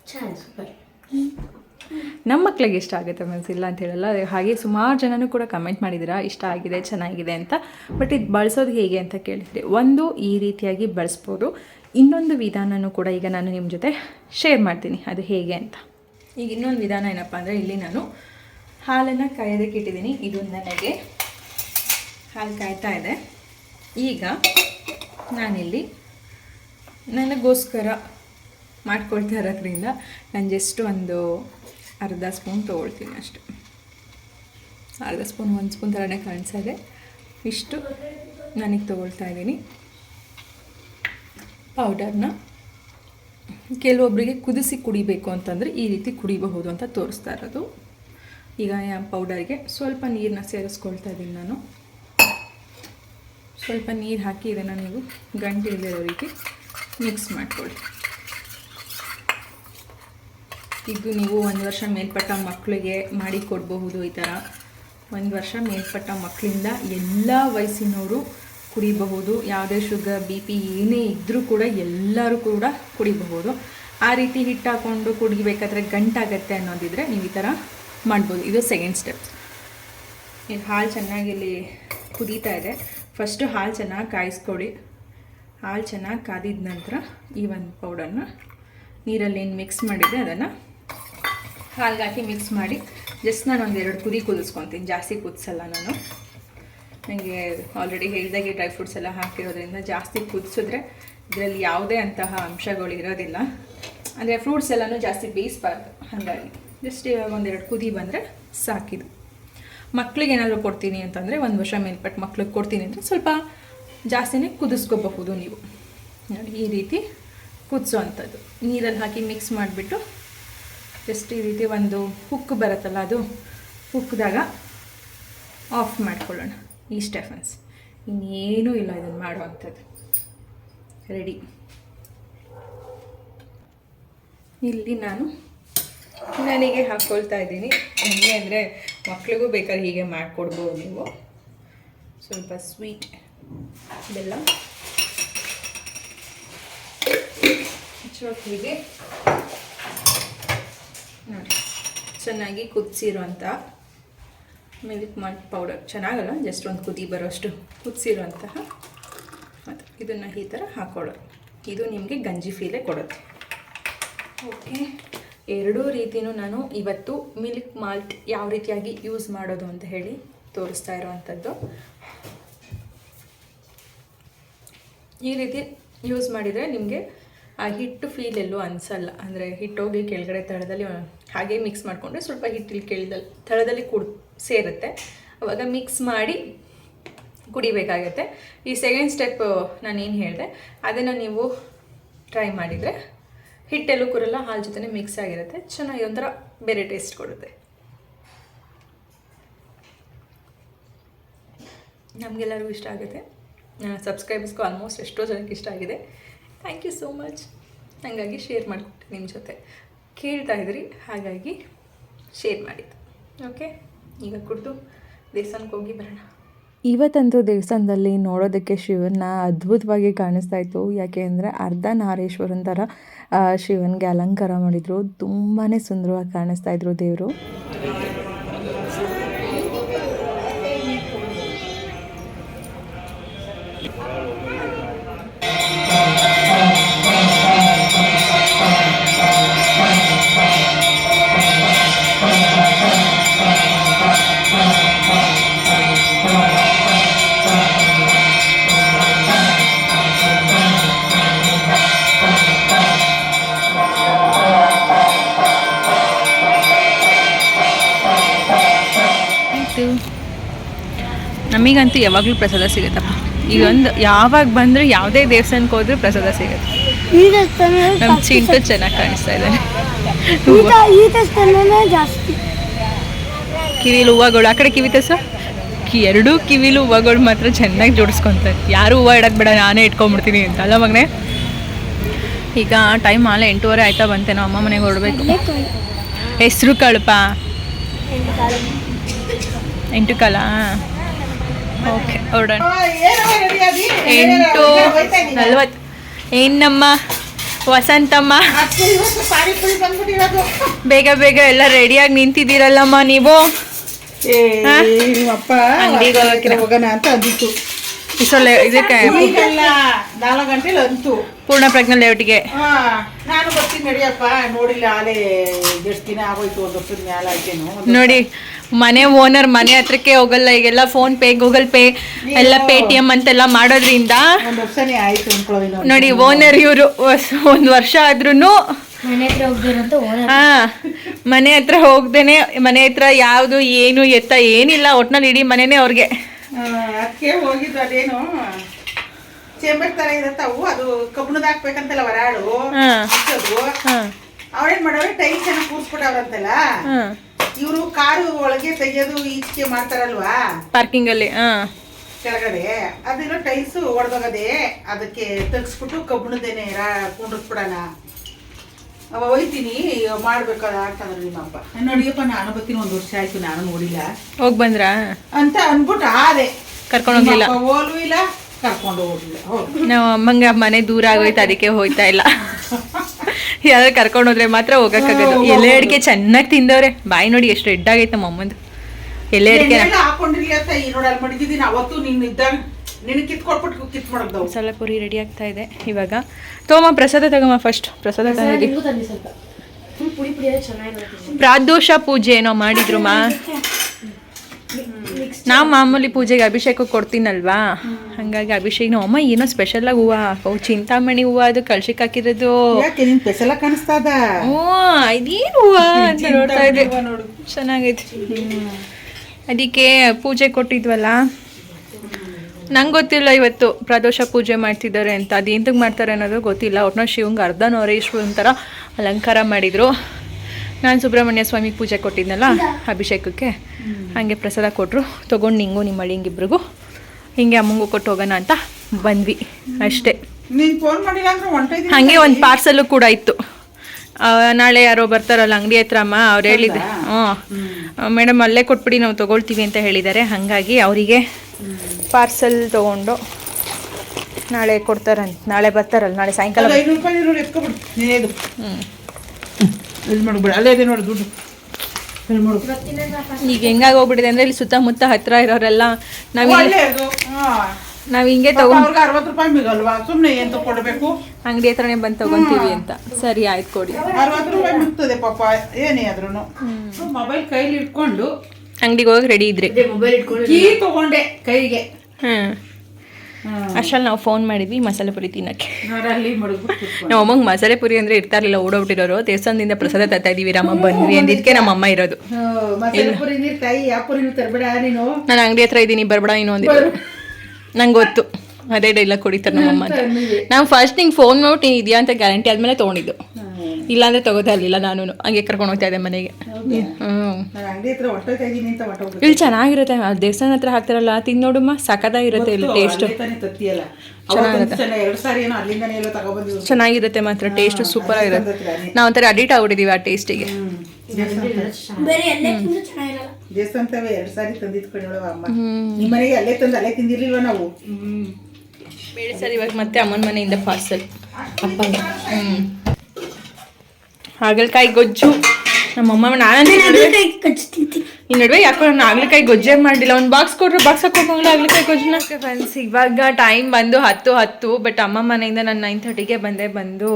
ಚೆನ್ನಾಗಿ ಸೂಪರ್ ನಮ್ಮ ಮಕ್ಕಳಿಗೆ ಇಷ್ಟ ಆಗುತ್ತೆ ಮೀನ್ಸ್ ಇಲ್ಲ ಅಂತ ಹೇಳಲ್ಲ. ಹಾಗೆ ಸುಮಾರು ಜನನೂ ಕೂಡ ಕಮೆಂಟ್ ಮಾಡಿದ್ದೀರಾ, ಇಷ್ಟ ಆಗಿದೆ, ಚೆನ್ನಾಗಿದೆ ಅಂತ. ಬಟ್ ಇದು ಬಳಸೋದು ಹೇಗೆ ಅಂತ ಕೇಳಿದ್ರಿ, ಒಂದು ಈ ರೀತಿಯಾಗಿ ಬಳಸ್ಬೋದು. ಇನ್ನೊಂದು ವಿಧಾನನೂ ಕೂಡ ಈಗ ನಾನು ನಿಮ್ಮ ಜೊತೆ ಶೇರ್ ಮಾಡ್ತೀನಿ, ಅದು ಹೇಗೆ ಅಂತ. ಈಗ ಇನ್ನೊಂದು ವಿಧಾನ ಏನಪ್ಪ ಅಂದರೆ, ಇಲ್ಲಿ ನಾನು ಹಾಲನ್ನು ಕಾಯೋದಕ್ಕೆ ಇಟ್ಟಿದ್ದೀನಿ. ಇದು ನನಗೆ ಹಾಲು ಕಾಯ್ತಾ ಇದೆ. ಈಗ ನಾನಿಲ್ಲಿ ನನಗೋಸ್ಕರ ಮಾಡ್ಕೊಳ್ತಾ ಇರೋದ್ರಿಂದ ನಾನು ಜಸ್ಟ್ ಒಂದು ಅರ್ಧ ಸ್ಪೂನ್ ತೊಗೊಳ್ತೀನಿ ಅಷ್ಟು. ಅರ್ಧ ಸ್ಪೂನ್ ಒಂದು ಸ್ಪೂನ್ ಥರನೇ ಕಾಣಿಸ್ತಾ ಇಷ್ಟು ನನಗೆ ತೊಗೊಳ್ತಾ ಇದ್ದೀನಿ. ಪೌಡರ್ನ ಕೆಲವೊಬ್ಬರಿಗೆ ಕುದಿಸಿ ಕುಡಿಬೇಕು ಅಂತಂದರೆ ಈ ರೀತಿ ಕುಡಿಬಹುದು ಅಂತ ತೋರಿಸ್ತಾ ಇರೋದು. ಈಗ ಪೌಡರ್ಗೆ ಸ್ವಲ್ಪ ನೀರನ್ನ ಸೇರಿಸ್ಕೊಳ್ತಾ ಇದ್ದೀನಿ ನಾನು. ಸ್ವಲ್ಪ ನೀರು ಹಾಕಿ ಇದನ್ನು ನೀವು ಗಂಟೆ ಇರೋ ರೀತಿ ಮಿಕ್ಸ್ ಮಾಡ್ಕೊಳ್ಳಿ. ಇದು ನೀವು ಒಂದು ವರ್ಷ ಮೇಲ್ಪಟ್ಟ ಮಕ್ಕಳಿಗೆ ಮಾಡಿ ಕೊಡಬಹುದು ಈ ಥರ ಒಂದು ವರ್ಷ ಮೇಲ್ಪಟ್ಟ ಮಕ್ಕಳಿಂದ ಎಲ್ಲ ವಯಸ್ಸಿನವರು ಕುಡಿಬಹುದು. ಯಾವುದೇ ಶುಗರ್, ಬಿ ಪಿ ಏನೇ ಇದ್ದರೂ ಕೂಡ ಎಲ್ಲರೂ ಕೂಡ ಕುಡಿಬಹುದು. ಆ ರೀತಿ ಹಿಟ್ಟು ಹಾಕ್ಕೊಂಡು ಕುಡಿಬೇಕಾದ್ರೆ ಗಂಟಾಗತ್ತೆ ಅನ್ನೋದಿದ್ರೆ ನೀವು ಈ ಥರ ಮಾಡ್ಬೋದು. ಇದು ಸೆಕೆಂಡ್ ಸ್ಟೆಪ್ ಈಗ ಹಾಲು ಚೆನ್ನಾಗಿ ಇಲ್ಲಿ ಕುದೀತಾ ಇದೆ. ಫಸ್ಟು ಹಾಲು ಚೆನ್ನಾಗಿ ಕಾಯಿಸ್ಕೊಡಿ ಹಾಲು ಚೆನ್ನಾಗಿ ಕಾದಿದ ನಂತರ ಈ ಒಂದು ಪೌಡರ್ನ ನೀರಲ್ಲಿ ಏನು ಮಿಕ್ಸ್ ಮಾಡಿದರೆ ಅದನ್ನು ಹಾಲ್ಗೆ ಹಾಕಿ ಮಿಕ್ಸ್ ಮಾಡಿ ಜಸ್ಟ್ ನಾನು ಒಂದೆರಡು ಕುದಿ ಕುದಿಸ್ಕೊತೀನಿ. ಜಾಸ್ತಿ ಕುದಿಸಲ್ಲ ನಾನು. ನನಗೆ ಆಲ್ರೆಡಿ ಹೇಳಿದಾಗೆ ಡ್ರೈ ಫ್ರೂಟ್ಸ್ ಎಲ್ಲ ಹಾಕಿರೋದ್ರಿಂದ ಜಾಸ್ತಿ ಕುದಿಸಿದ್ರೆ ಇದರಲ್ಲಿ ಯಾವುದೇ ಅಂತಹ ಅಂಶಗಳು ಇರೋದಿಲ್ಲ. ಅಂದರೆ ಫ್ರೂಟ್ಸ್ ಎಲ್ಲನೂ ಜಾಸ್ತಿ ಬೇಯಿಸ್ಬಾರ್ದು. ಹಾಗಾಗಿ ಜಸ್ಟ್ ಇವಾಗ ಒಂದೆರಡು ಕುದಿ ಬಂದರೆ ಸಾಕಿದು ಮಕ್ಳಿಗೆ ಏನಾದರೂ ಕೊಡ್ತೀನಿ ಅಂತಂದರೆ ಒಂದು ವರ್ಷ ಮೇಲ್ಪಟ್ಟು ಮಕ್ಳಿಗೆ ಕೊಡ್ತೀನಿ ಅಂದರೆ ಸ್ವಲ್ಪ ಜಾಸ್ತಿನೇ ಕುದಿಸ್ಕೋಬಹುದು ನೀವು. ನೋಡಿ, ಈ ರೀತಿ ಕುದಿಸೋ ಅಂಥದ್ದು ನೀರಲ್ಲಿ ಹಾಕಿ ಮಿಕ್ಸ್ ಮಾಡಿಬಿಟ್ಟು ಜಸ್ಟ್ ಈ ರೀತಿ ಒಂದು ಹುಕ್ ಬರುತ್ತಲ್ಲ ಅದು ಹುಕ್ಕಿದಾಗ ಆಫ್ ಮಾಡ್ಕೊಳ್ಳೋಣ ಈ ಸ್ಟೆಫನ್ಸ್. ಇನ್ನೇನೂ ಇಲ್ಲ ಇದನ್ನು ಮಾಡುವಂಥದ್ದು. ರೆಡಿ. ಇಲ್ಲಿ ನಾನು ನನಗೆ ಹಾಕ್ಕೊಳ್ತಾ ಇದ್ದೀನಿ. ಹೆಂಗೆ ಅಂದರೆ ಮಕ್ಕಳಿಗೂ ಬೇಕಾದ್ರೆ ಹೀಗೆ ಮಾಡಿಕೊಡ್ಬೋದು ನೀವು. ಸ್ವಲ್ಪ ಸ್ವೀಟ್ ಬೆಲ್ಲ. ಹೀಗೆ. ನೋಡಿ. ಚೆನ್ನಾಗಿ ಕುದಿಸಿರುವಂಥ ಮಿಲ್ಕ್ ಮಾಲ್ಟ್ ಪೌಡರ್. ಚೆನ್ನಾಗಲ್ಲ? ಜಸ್ಟ್ ಒಂದು ಕುದಿ ಬರೋಷ್ಟು ಕುದಿಸಿರುವಂತಹ ಅದು. ಇದನ್ನು ಈ ಥರ ಹಾಕ್ಕೊಳ್ಳೋದು ಇದು ನಿಮಗೆ ಗಂಜಿ ಫೀಲೇ ಕೊಡುತ್ತೆ. ಓಕೆ. ಎರಡೂ ರೀತಿಯೂ ನಾನು ಇವತ್ತು ಮಿಲ್ಕ್ ಮಾಲ್ಟ್ ಯಾವ ರೀತಿಯಾಗಿ ಯೂಸ್ ಮಾಡೋದು ಅಂತ ಹೇಳಿ ತೋರಿಸ್ತಾ ಇರುವಂಥದ್ದು. ಈ ರೀತಿ ಯೂಸ್ ಮಾಡಿದರೆ ನಿಮಗೆ ಆ ಹಿಟ್ಟು ಫೀಲ್ ಎಲ್ಲೂ ಅನಿಸಲ್ಲ. ಅಂದರೆ ಹಿಟ್ಟೋಗಿ ಕೆಳಗಡೆ ತಳದಲ್ಲಿ ಹಾಗೆ ಮಿಕ್ಸ್ ಮಾಡಿಕೊಂಡ್ರೆ ಸ್ವಲ್ಪ ಹಿಟ್ಟಿಲ್ ಕೆಳದಲ್ಲಿ ತಳದಲ್ಲಿ ಕುಡ್ ಸೇರುತ್ತೆ. ಅವಾಗ ಮಿಕ್ಸ್ ಮಾಡಿ ಕುಡಿಬೇಕಾಗತ್ತೆ. ಈ ಸೆಕೆಂಡ್ ಸ್ಟೆಪ್ ನಾನೇನು ಹೇಳಿದೆ, ಅದನ್ನು ನೀವು ಟ್ರೈ ಮಾಡಿದರೆ ಹಿಟ್ಟೆಲ್ಲೂ ಕೂರಲ್ಲ, ಹಾಲು ಜೊತೆ ಮಿಕ್ಸ್ ಆಗಿರುತ್ತೆ. ಚೆನ್ನಾಗಿ ಒಂಥರ ಬೇರೆ ಟೇಸ್ಟ್ ಕೊಡುತ್ತೆ. ನಮಗೆಲ್ಲರಿಗೂ ಇಷ್ಟ ಆಗುತ್ತೆ. ನನ್ನ ಸಬ್ಸ್ಕ್ರೈಬರ್ಸ್ಗೂ ಆಲ್ಮೋಸ್ಟ್ ಎಷ್ಟೋ ಜನಕ್ಕೆ ಇಷ್ಟ ಆಗಿದೆ. ಥ್ಯಾಂಕ್ ಯು ಸೋ ಮಚ್ ಹಾಗಾಗಿ ಶೇರ್ ಮಾಡಿಕೊಟ್ಟೆ ನಿಮ್ಮ ಜೊತೆ. ಕೇಳ್ತಾ ಇದ್ರಿ, ಹಾಗಾಗಿ ಶೇರ್ ಮಾಡಿದ್ದು. ಓಕೆ ಈಗ ಕುಡಿದು ದೇವಸ್ಥಾನಕ್ಕೆ ಹೋಗಿ ಬರೋಣ. ಇವತ್ತಂತೂ ದೇವಸ್ಥಾನದಲ್ಲಿ ನೋಡೋದಕ್ಕೆ ಶಿವನ ಅದ್ಭುತವಾಗಿ ಕಾಣಿಸ್ತಾ ಇತ್ತು. ಯಾಕೆ ಅಂದರೆ ಅರ್ಧ ನಾರೇಶ್ವರನ ಥರ ಶಿವನಿಗೆ ಅಲಂಕಾರ ಮಾಡಿದರು. ತುಂಬಾ ಸುಂದರವಾಗಿ ಕಾಣಿಸ್ತಾ ಇದ್ರು ದೇವರು. ನಮಗಂತೂ ಯಾವಾಗಲೂ ಪ್ರಸಾದ ಸಿಗುತ್ತಪ್ಪ ಈಗ ಒಂದು ಯಾವಾಗ ಬಂದರೂ ಯಾವುದೇ ದೇವಸ್ಥಾನಕ್ಕೆ ಹೋದ್ರೂ ಪ್ರಸಾದ ಸಿಗುತ್ತೆ. ನಮ್ಮ ಚಿಂಟು ಚೆನ್ನಾಗಿ ಕಾಣಿಸ್ತಾ ಇದೆ ಕಿವಿಲಿ ಹೂವಗಳು ಆ ಕಡೆ ಕಿವಿ ತಸ ಕಿ ಎರಡೂ ಕಿವಿಲು ಹೂವಗಳು ಮಾತ್ರ ಚೆನ್ನಾಗಿ ಜೋಡಿಸ್ಕೊಂತಾರೆ. ಯಾರು ಹೂವು ಇಡಕ್ಕೆ ಬೇಡ ನಾನೇ ಇಟ್ಕೊಂಡ್ಬಿಡ್ತೀನಿ ಅಂತ. ಅಲ್ಲ ಮಗನೇ? ಈಗ ಟೈಮ್ ಆಲೆ ಎಂಟೂವರೆ ಆಯ್ತಾ ಬಂತೆ. ನಾವು ಅಮ್ಮ ಮನೆಗೆ ಹೊರಡ್ಬೇಕು. ಹೆಸರು ಕಳಪ. ಎಂಟು ಕಾಲ? ಓಕೆ ಹೊರಡೋಣ ಎಂಟು ನಲ್ವತ್ತು ಏನಮ್ಮ ವಸಂತಮ್ಮ? ಬೇಗ ಬೇಗ ಎಲ್ಲ ರೆಡಿಯಾಗಿ ನಿಂತಿದ್ದೀರಲ್ಲಮ್ಮ ನೀವು? ಅಂಗ್ಡಿಗೆ ಹೋಗಕ್ಕೆ ಹೋಗೋಣ ಅಂತ ಅಂದಿತ್ತು. ಈ ಸಲ ಇದಕ್ಕೆ ಈಗಲ್ಲ ನಾಲ್ಕು ಗಂಟೆಲಿ ಅಂತು. ಪೂರ್ಣ ಪ್ರಜ್ಞಾ ಲೇಔಟ್ಗೆ ಹಾ ನಾನು ಬರ್ತೀನಿ ನಡಿಯಪ್ಪ ನೋಡಿಲ್ಲ ಆಲೆ ಎಷ್ಟು ದಿನ ಆಗೋಯ್ತು ಒಂದು ವರ್ಷದ ಮ್ಯಾಲ ಆಯ್ತೇನು. ನೋಡಿ ಮನೆ ಓನರ್ ಮನೆ ಹತ್ರಕ್ಕೆ ಹೋಗಲ್ಲ ಈಗೆಲ್ಲ ಫೋನ್ ಪೇ ಗೂಗಲ್ ಪೇ ಎಲ್ಲ ಪೇಟಿಎಂ ಟಿ ಎಂ ಅಂತೆಲ್ಲ ಮಾಡೋದ್ರಿಂದ ಒಂದು ವರ್ಷನೇ ಆಯ್ತು ಅನ್ಕೊಳ್ಳೋ ನೋಡಿ ಓನರ್ ಇವರು ಒಂದು ವರ್ಷ ಆದ್ರೂ ಮನೆ ಹತ್ರ ಹೋಗ್ದಿರಂತ ಓನರ್ ಹಾ ಮನೆ ಹತ್ರ ಹೋಗ್ದೇನೆ ಮನೆ ಹತ್ರ ಯಾವುದು ಏನು ಎತ್ತ ಏನಿಲ್ಲ ಒಟ್ನಲ್ಲಿ ಇಡೀ ಮನೆನೇ ಅವ್ರಿಗೆ. ಅದಕ್ಕೆ ಹೋಗಿದ್ದು ಅದೇನು ಚೇಂಬರ್ ತರ ಇರತ್ತವು ಅದು ಕಬ್ಬಣದ ಹಾಕ್ಬೇಕಂತಲ್ಲ ವರಾಳು ಹಾ. ಹಚ್ಚೋದು. ಹಾ. ಅವ್ರೇನ್ ಮಾಡವ್ರೆ ಟೈಲ್ ಚೆನ್ನಾಗಿ ಕೂರ್ಸ್ಬಿಟ್ಟವ್ರಂತಲ್ಲ? ಹಾ. ಇವರು ಕಾರು ಒಳಗೆ ತೆಗಿಯೋದು ಈಚೆಗೆ ಮಾಡ್ತಾರಲ್ವಾ? ಪಾರ್ಕಿಂಗ್ ಅಲ್ಲಿ ಹಾ. ಕೆಳಗಡೆ. ಅದಿರೋ ಟೈಲ್ಸ್ ಒಡೆದೋಗದೆ ಅದಕ್ಕೆ ತೆಗ್ಸ್ಬಿಟ್ಟು ಕಬ್ಬಿಣದೇನೆ ಕುಂಡ್ರಿಸ್ಬಿಡೋಣ ಅವ ಒಯ್ತೀನಿ ಮಾಡ್ಬೇಕಲ್ಲ ಅಂತಂದ್ರೆ ನಿಮ್ಮಪ್ಪ ನೋಡಿಯಪ್ಪ ನಾನು ಬರ್ತೀನಿ ಒಂದು ವರ್ಷ ಆಯ್ತು ನಾನು ನೋಡಿಲ್ಲ. ಹೋಗ್ ಬಂದ್ರ? ಅಂತ ಅನ್ಬಿಟ್ಟು ಆದೆ ಕರ್ಕೊಂಡು ಹೋಗ್ಲಿಲ್ಲ. ಇಲ್ಲ. ಕರ್ಕೊಂಡು ಹೋಗ್ಲಿಲ್ಲ ಹೋಗ್ ನಾವು ಅಮ್ಮಂಗೆ ಮನೆ ದೂರ ಆಗೋಯ್ತು ಅದಕ್ಕೆ ಹೋಯ್ತಾ ಇಲ್ಲ. ಯಾರು ಕರ್ಕೊಂಡು ಹೋದ್ರೆ ಮಾತ್ರ ಹೋಗಕ್ಕಾಗಲ್ಲ ಎಲೆ ಅಡಿಕೆ ಚೆನ್ನಾಗಿ ತಿಂದವ್ರೆ. ಬಾಯಿ ನೋಡಿ ಎಷ್ಟು ರೆಡ್ ಆಗೈತೆ ನಮ್ಮ ಅಮ್ಮಂದು. ಎಲೆ ಅಡಿಕೆ ಮಸಾಲ ಪುರಿ ರೆಡಿ ಆಗ್ತಾ ಇದೆ ಇವಾಗ. ತೋಮ ಪ್ರಸಾದ ತಗೋಮ್ಮ ಫಸ್ಟ್ ಪ್ರಸಾದ ಚೆನ್ನಾಗಿರುತ್ತೆ ಪ್ರಾದೋಷ ಪೂಜೆ ಏನೋ ಮಾಡಿದ್ರು ಮಾ. ನಾವು ಮಾಮೂಲಿ ಪೂಜೆಗೆ ಅಭಿಷೇಕ ಕೊಡ್ತೀನಲ್ವಾ? ಹಂಗಾಗಿ ಅಭಿಷೇಕ್ ನಮ್ಮ ಅಮ್ಮ ಏನೋ ಸ್ಪೆಷಲ್ ಆಗಿ ಹೂವು ಹಾಕವು ಚಿಂತಾಮಣಿ ಹೂವು ಅದು ಕಳ್ಸಿಕ್ ಹಾಕಿರೋದು. ಸ್ಪೆಷಲ್ ಕಾಣಿಸ್ತಾ ಓ ಇದೇನು ಹೂವು ಅಂತ ನೋಡ್ತಾ ಇದ್ದೆ. ನೋಡು. ಚೆನ್ನಾಗೈತೆ. ಅದಕ್ಕೆ ಪೂಜೆ ಕೊಟ್ಟಿದ್ವಲ್ಲ? ನಂಗೆ ಗೊತ್ತಿಲ್ಲ ಇವತ್ತು ಪ್ರದೋಷ ಪೂಜೆ ಮಾಡ್ತಿದ್ದಾರೆ ಅಂತ. ಅದು ಎಂತಕ್ಕೆ ಮಾಡ್ತಾರೆ ಅನ್ನೋದು ಗೊತ್ತಿಲ್ಲ. ಒಟ್ನಲ್ಲಿ ಶಿವಂಗೆ ಅರ್ಧ ನವರೇಶ್ವರನ್ ಒಂಥರ ಅಲಂಕಾರ ಮಾಡಿದರು. ನಾನು ಸುಬ್ರಹ್ಮಣ್ಯ ಸ್ವಾಮಿ ಪೂಜೆ ಕೊಟ್ಟಿದ್ನಲ್ಲ ಅಭಿಷೇಕಕ್ಕೆ. ಹಾಗೆ ಪ್ರಸಾದ ಕೊಟ್ಟರು ತೊಗೊಂಡು ನಿಂಗೂ ನಿಮ್ಮ ಅಳಿಯಂಗಿಬ್ರಿಗೂ ಹಿಂಗೆ ಅಮ್ಮಂಗೂ ಕೊಟ್ಟು ಹೋಗೋಣ ಅಂತ ಬಂದ್ವಿ ಅಷ್ಟೇ. ಹಂಗೆ ಒಂದು ಪಾರ್ಸಲ್ ಕೂಡ ಇತ್ತು. ನಾಳೆ ಯಾರೋ ಬರ್ತಾರಲ್ಲ ಅಂಗಡಿ ಹತ್ರ ಅಮ್ಮ ಅವ್ರು ಹೇಳಿದ್ರು ಹ್ಞೂ ಮೇಡಮ್ ಅಲ್ಲೇ ಕೊಟ್ಬಿಡಿ ನಾವು ತೊಗೊಳ್ತೀವಿ ಅಂತ ಹೇಳಿದ್ದಾರೆ. ಹಾಗಾಗಿ ಅವರಿಗೆ ಪಾರ್ಸಲ್ ತೊಗೊಂಡು ನಾಳೆ ಕೊಡ್ತಾರಂತ ನಾಳೆ ಬರ್ತಾರಲ್ಲ ನಾಳೆ ಸಾಯಂಕಾಲ ಅದು ಐನೂರು ರೂಪಾಯಿ ಅಲ್ಲೇ ಇದೆ ನೋಡಿ ಹ್ಞೂ ಈಗ ಹೆಂಗಾಗಿ ಹೋಗ್ಬಿಟ್ಟಿದೆ ಅಂದ್ರೆ ಇಲ್ಲಿ ಸುತ್ತಮುತ್ತ ಹತ್ರ ಇರೋರೆಲ್ಲ ನಾವು ನಾವ್ ಹಿಂಗೆ ತಗೊಂಡು ಅರವತ್ತು ರೂಪಾಯಿ ಮಿಗಲ್ವಾ? ಸುಮ್ಮನೆ ಏನ್ ತಗೊಳ್ಬೇಕು? ಅಂಗಡಿ ಹತ್ರನೇ ಬಂದು ತಗೊಂತೀವಿ ಅಂತ. ಸರಿ ಆಯ್ತು ಕೊಡಿ. ಅರವತ್ತು ರೂಪಾಯಿ ಮಿಗ್ತದೆ ಪಾಪ ಏನೇ ಆದ್ರೂ ಮೊಬೈಲ್ ಕೈಲಿ ಇಟ್ಕೊಂಡು ಅಂಗಡಿಗೆ ಹೋಗಿ ರೆಡಿ ಇದ್ರೆ. ಮೊಬೈಲ್ ಇಟ್ಕೊಂಡು ಕೀ ತಗೊಂಡೆ ಕೈಗೆ. ಹ್ಞೂ ಅಷ್ಟರಲ್ಲಿ ನಾವು ಫೋನ್ ಮಾಡಿದ್ವಿ ಮಸಾಲೆ ಪುರಿ ತಿನ್ನಕ್ಕೆ. ನಮ್ಮ ಅಮ್ಮಂಗೆ ಮಸಾಲೆ ಪುರಿ ಅಂದ್ರೆ ಇರ್ತಾ ಇರಲಿಲ್ಲ ಓಡೋಗ್ಬಿಟ್ಟಿರೋರು. ದೇವಸ್ಥಾನದಿಂದ ಪ್ರಸಾದ ತರ್ತಾ ಇದೀವಿ ರಾಮ ಬಂದ್ವಿ ಅಂದಿದ್ದಕ್ಕೆ ನಮ್ಮ ಅಮ್ಮ ಇರೋದು. ನೀನು. ಅಂಗಡಿ ಹತ್ರ ಇದ್ದೀನಿ ಬರ್ಬೇಡ ನೀನು ಅಂದಿದ್ದು ನಂಗೆ ಗೊತ್ತು. ಅದೇ ಡೈಲಾಗ್ ಕೊಡಿತಾರೆ ನಮ್ಮಮ್ಮ ಅಂತ. ನಾವು ಫಸ್ಟ್ ನಿಂಗೆ ಫೋನ್ ನೋಡಿ ಇದೆಯಾ ಅಂತ ಗ್ಯಾರಂಟಿ ಆದ್ಮೇಲೆ ತೊಗೊಂಡಿದ್ದು. ಇಲ್ಲಾಂದ್ರೆ ತಗೋತಾ ಇರಲಿಲ್ಲ ನಾನು ಹಂಗೆ ಕರ್ಕೊಂಡು ಹೋಗ್ತಾ ಇದ್ದೆ ಮನೆಗೆ. ಇಲ್ಲಿ ಚೆನ್ನಾಗಿರುತ್ತೆ ದೇವಸ್ಥಾನ ಹತ್ರ ಹಾಕ್ತಾರಲ್ಲ ತಿಂದು ನೋಡಮ್ಮ ಸಖತ್ತಾಗಿರುತ್ತೆ ಇಲ್ಲಿ ಟೇಸ್ಟ್ ಚೆನ್ನಾಗಿರುತ್ತೆ ಚೆನ್ನಾಗಿರುತ್ತೆ ಮಾತ್ರ ಟೇಸ್ಟ್ ಸೂಪರ್ ಆಗಿರುತ್ತೆ. ನಾವು ಒಂಥರ ಅಡಿಟ್ ಆಗ್ಬಿಟ್ಟಿದೀವಿ ಆ ಟೇಸ್ಟಿಗೆ ಬೇರೆ ಎಲ್ಲೇ ಚೆನ್ನಾಗಿರಲ್ಲ. ದೇವಸ್ಥಾನತವೇ ಎರಡು ಸಾರಿ ತಂದಿದ್ ಕಣವ ಅಮ್ಮ. ನಿಮ್ಮ ಮನೆಗೆ ಅಲ್ಲೇ ತಂದು ಅಲ್ಲೇ ತಿಂದಿರ್ಲಿಲ್ವ ನಾವು? ಬೇಳೆ ಸರ್ ಇವಾಗ ಮತ್ತೆ ಅಮ್ಮನ ಮನೆಯಿಂದ ಪಾರ್ಸಲ್ ಅಪ್ಪ ಹ್ಞೂ ಹಾಗಲಕಾಯಿ ಗೊಜ್ಜು. ನಮ್ಮಮ್ಮ ನಾನು ಈ ನಡುವೆ ಯಾಕೋ ನಾನು ಆಗ್ಲಿಕಾಯಿ ಗೊಜ್ಜೆ ಮಾಡಿಲ್ಲ. ಒಂದು ಬಾಕ್ಸ್ ಕೊಟ್ಟರು ಬಾಕ್ಸ್ ಹಾಕೋಂಗಿಲ್ಲ ಆಗ್ಲಿಕಾಯಿ ಗೊಜ್ಜನ ಫ್ರೆಂಡ್ಸ್ ಇವಾಗ ಟೈಮ್ ಬಂದು ಹತ್ತು ಹತ್ತು ಬಟ್ ಅಮ್ಮ ಮನೆಯಿಂದ ನಾನು ನೈನ್ ಥರ್ಟಿಗೆ ಬಂದೆ ಬಂದು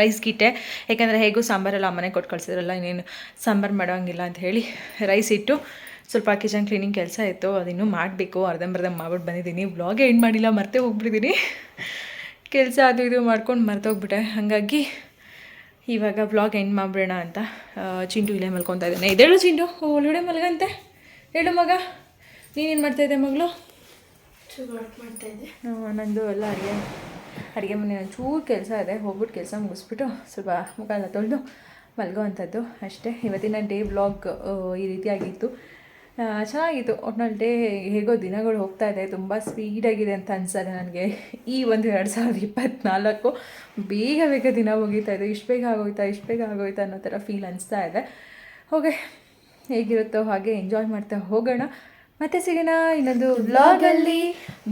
ರೈಸ್ ಗಿಟ್ಟೆ ಯಾಕಂದರೆ ಹೇಗೂ ಸಾಂಬಾರೆಲ್ಲ ಅಮ್ಮನೆ ಕೊಟ್ಟು ಕಳ್ಸಿದ್ರಲ್ಲ ಇನ್ನೇನು ಸಾಂಬಾರು ಮಾಡೋಂಗಿಲ್ಲ ಅಂತ ಹೇಳಿ ರೈಸ್ ಇಟ್ಟು ಸ್ವಲ್ಪ ಕಿಚನ್ ಕ್ಲೀನಿಂಗ್ ಕೆಲಸ ಇತ್ತು ಅದಿನ್ನೂ ಮಾಡಬೇಕು ಅರ್ಧಂಬರ್ಧ ಮಾಡ್ಬಿಟ್ಟು ಬಂದಿದ್ದೀನಿ. ಬ್ಲಾಗ್ ಎಂಡ್ ಮಾಡಿಲ್ಲ ಮರ್ತೇ ಹೋಗ್ಬಿಟ್ಟಿದ್ದೀನಿ ಕೆಲಸ ಅದು ಇದು ಮಾಡ್ಕೊಂಡು ಮರ್ತೋಗ್ಬಿಟ್ಟೆ. ಹಾಗಾಗಿ ಇವಾಗ ಬ್ಲಾಗ್ ಎಂಡ್ ಮಾಡಿಬಿಡೋಣ ಅಂತ ಚಿಂಟು ಇಲ್ಲೇ ಮಲ್ಕೊತಾ ಇದ್ದಾನೆ. ಇದೇಳು ಚಿಂಟು? ಒಳಗಡೆ ಮಲ್ಗಂತೆ. ಹೇಳು ಮಗ ನೀನೇನು ಮಾಡ್ತಾಯಿದ್ದೆ ಮಗಳು? ಮಾಡ್ತಾ ಇದ್ದೆ. ಆ, ನಂದು ಎಲ್ಲ ಅಡುಗೆ ಅಡುಗೆ ಮನೆ ಒಂಚೂರು ಕೆಲಸ ಇದೆ. ಹೋಗ್ಬಿಟ್ಟು ಕೆಲಸ ಮುಗಿಸ್ಬಿಟ್ಟು ಸ್ವಲ್ಪ ಮುಖ ಎಲ್ಲ ತೊಳೆದು ಮಲ್ಗೋ ಅಂಥದ್ದು ಅಷ್ಟೇ. ಇವತ್ತಿನ ಡೇ ಬ್ಲಾಗ್ ಈ ರೀತಿಯಾಗಿತ್ತು. ಚೆನ್ನಾಗಿತ್ತು. ಒಟ್ನಲ್ಲಿ ಡೇ ಹೇಗೋ ದಿನಗಳು ಹೋಗ್ತಾ ಇದೆ. ತುಂಬ ಸ್ಪೀಡಾಗಿದೆ ಅಂತ ಅನ್ಸತ್ತೆ ನನಗೆ. ಈ ಒಂದು ಎರಡು ಸಾವಿರದ ಇಪ್ಪತ್ತ್ನಾಲ್ಕು ಬೇಗ ಬೇಗ ದಿನ ಮುಗೀತಾ ಇದೆ. ಇಷ್ಟು ಬೇಗ ಆಗೋಯ್ತಾ ಇಷ್ಟು ಬೇಗ ಆಗೋಯ್ತಾ ಅನ್ನೋ ಥರ ಫೀಲ್ ಅನಿಸ್ತಾ ಇದೆ. ಹೋಗೆ ಹೇಗಿರುತ್ತೋ ಹಾಗೆ ಎಂಜಾಯ್ ಮಾಡ್ತಾ ಹೋಗೋಣ. ಮತ್ತೆ ಸಿಗೋಣ ಇನ್ನೊಂದು ವ್ಲಾಗಲ್ಲಿ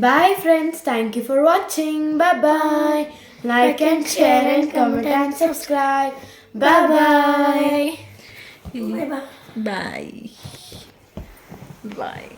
bye friends thank you for watching bye like and share and comment and subscribe bye bye bye bye. Bye bye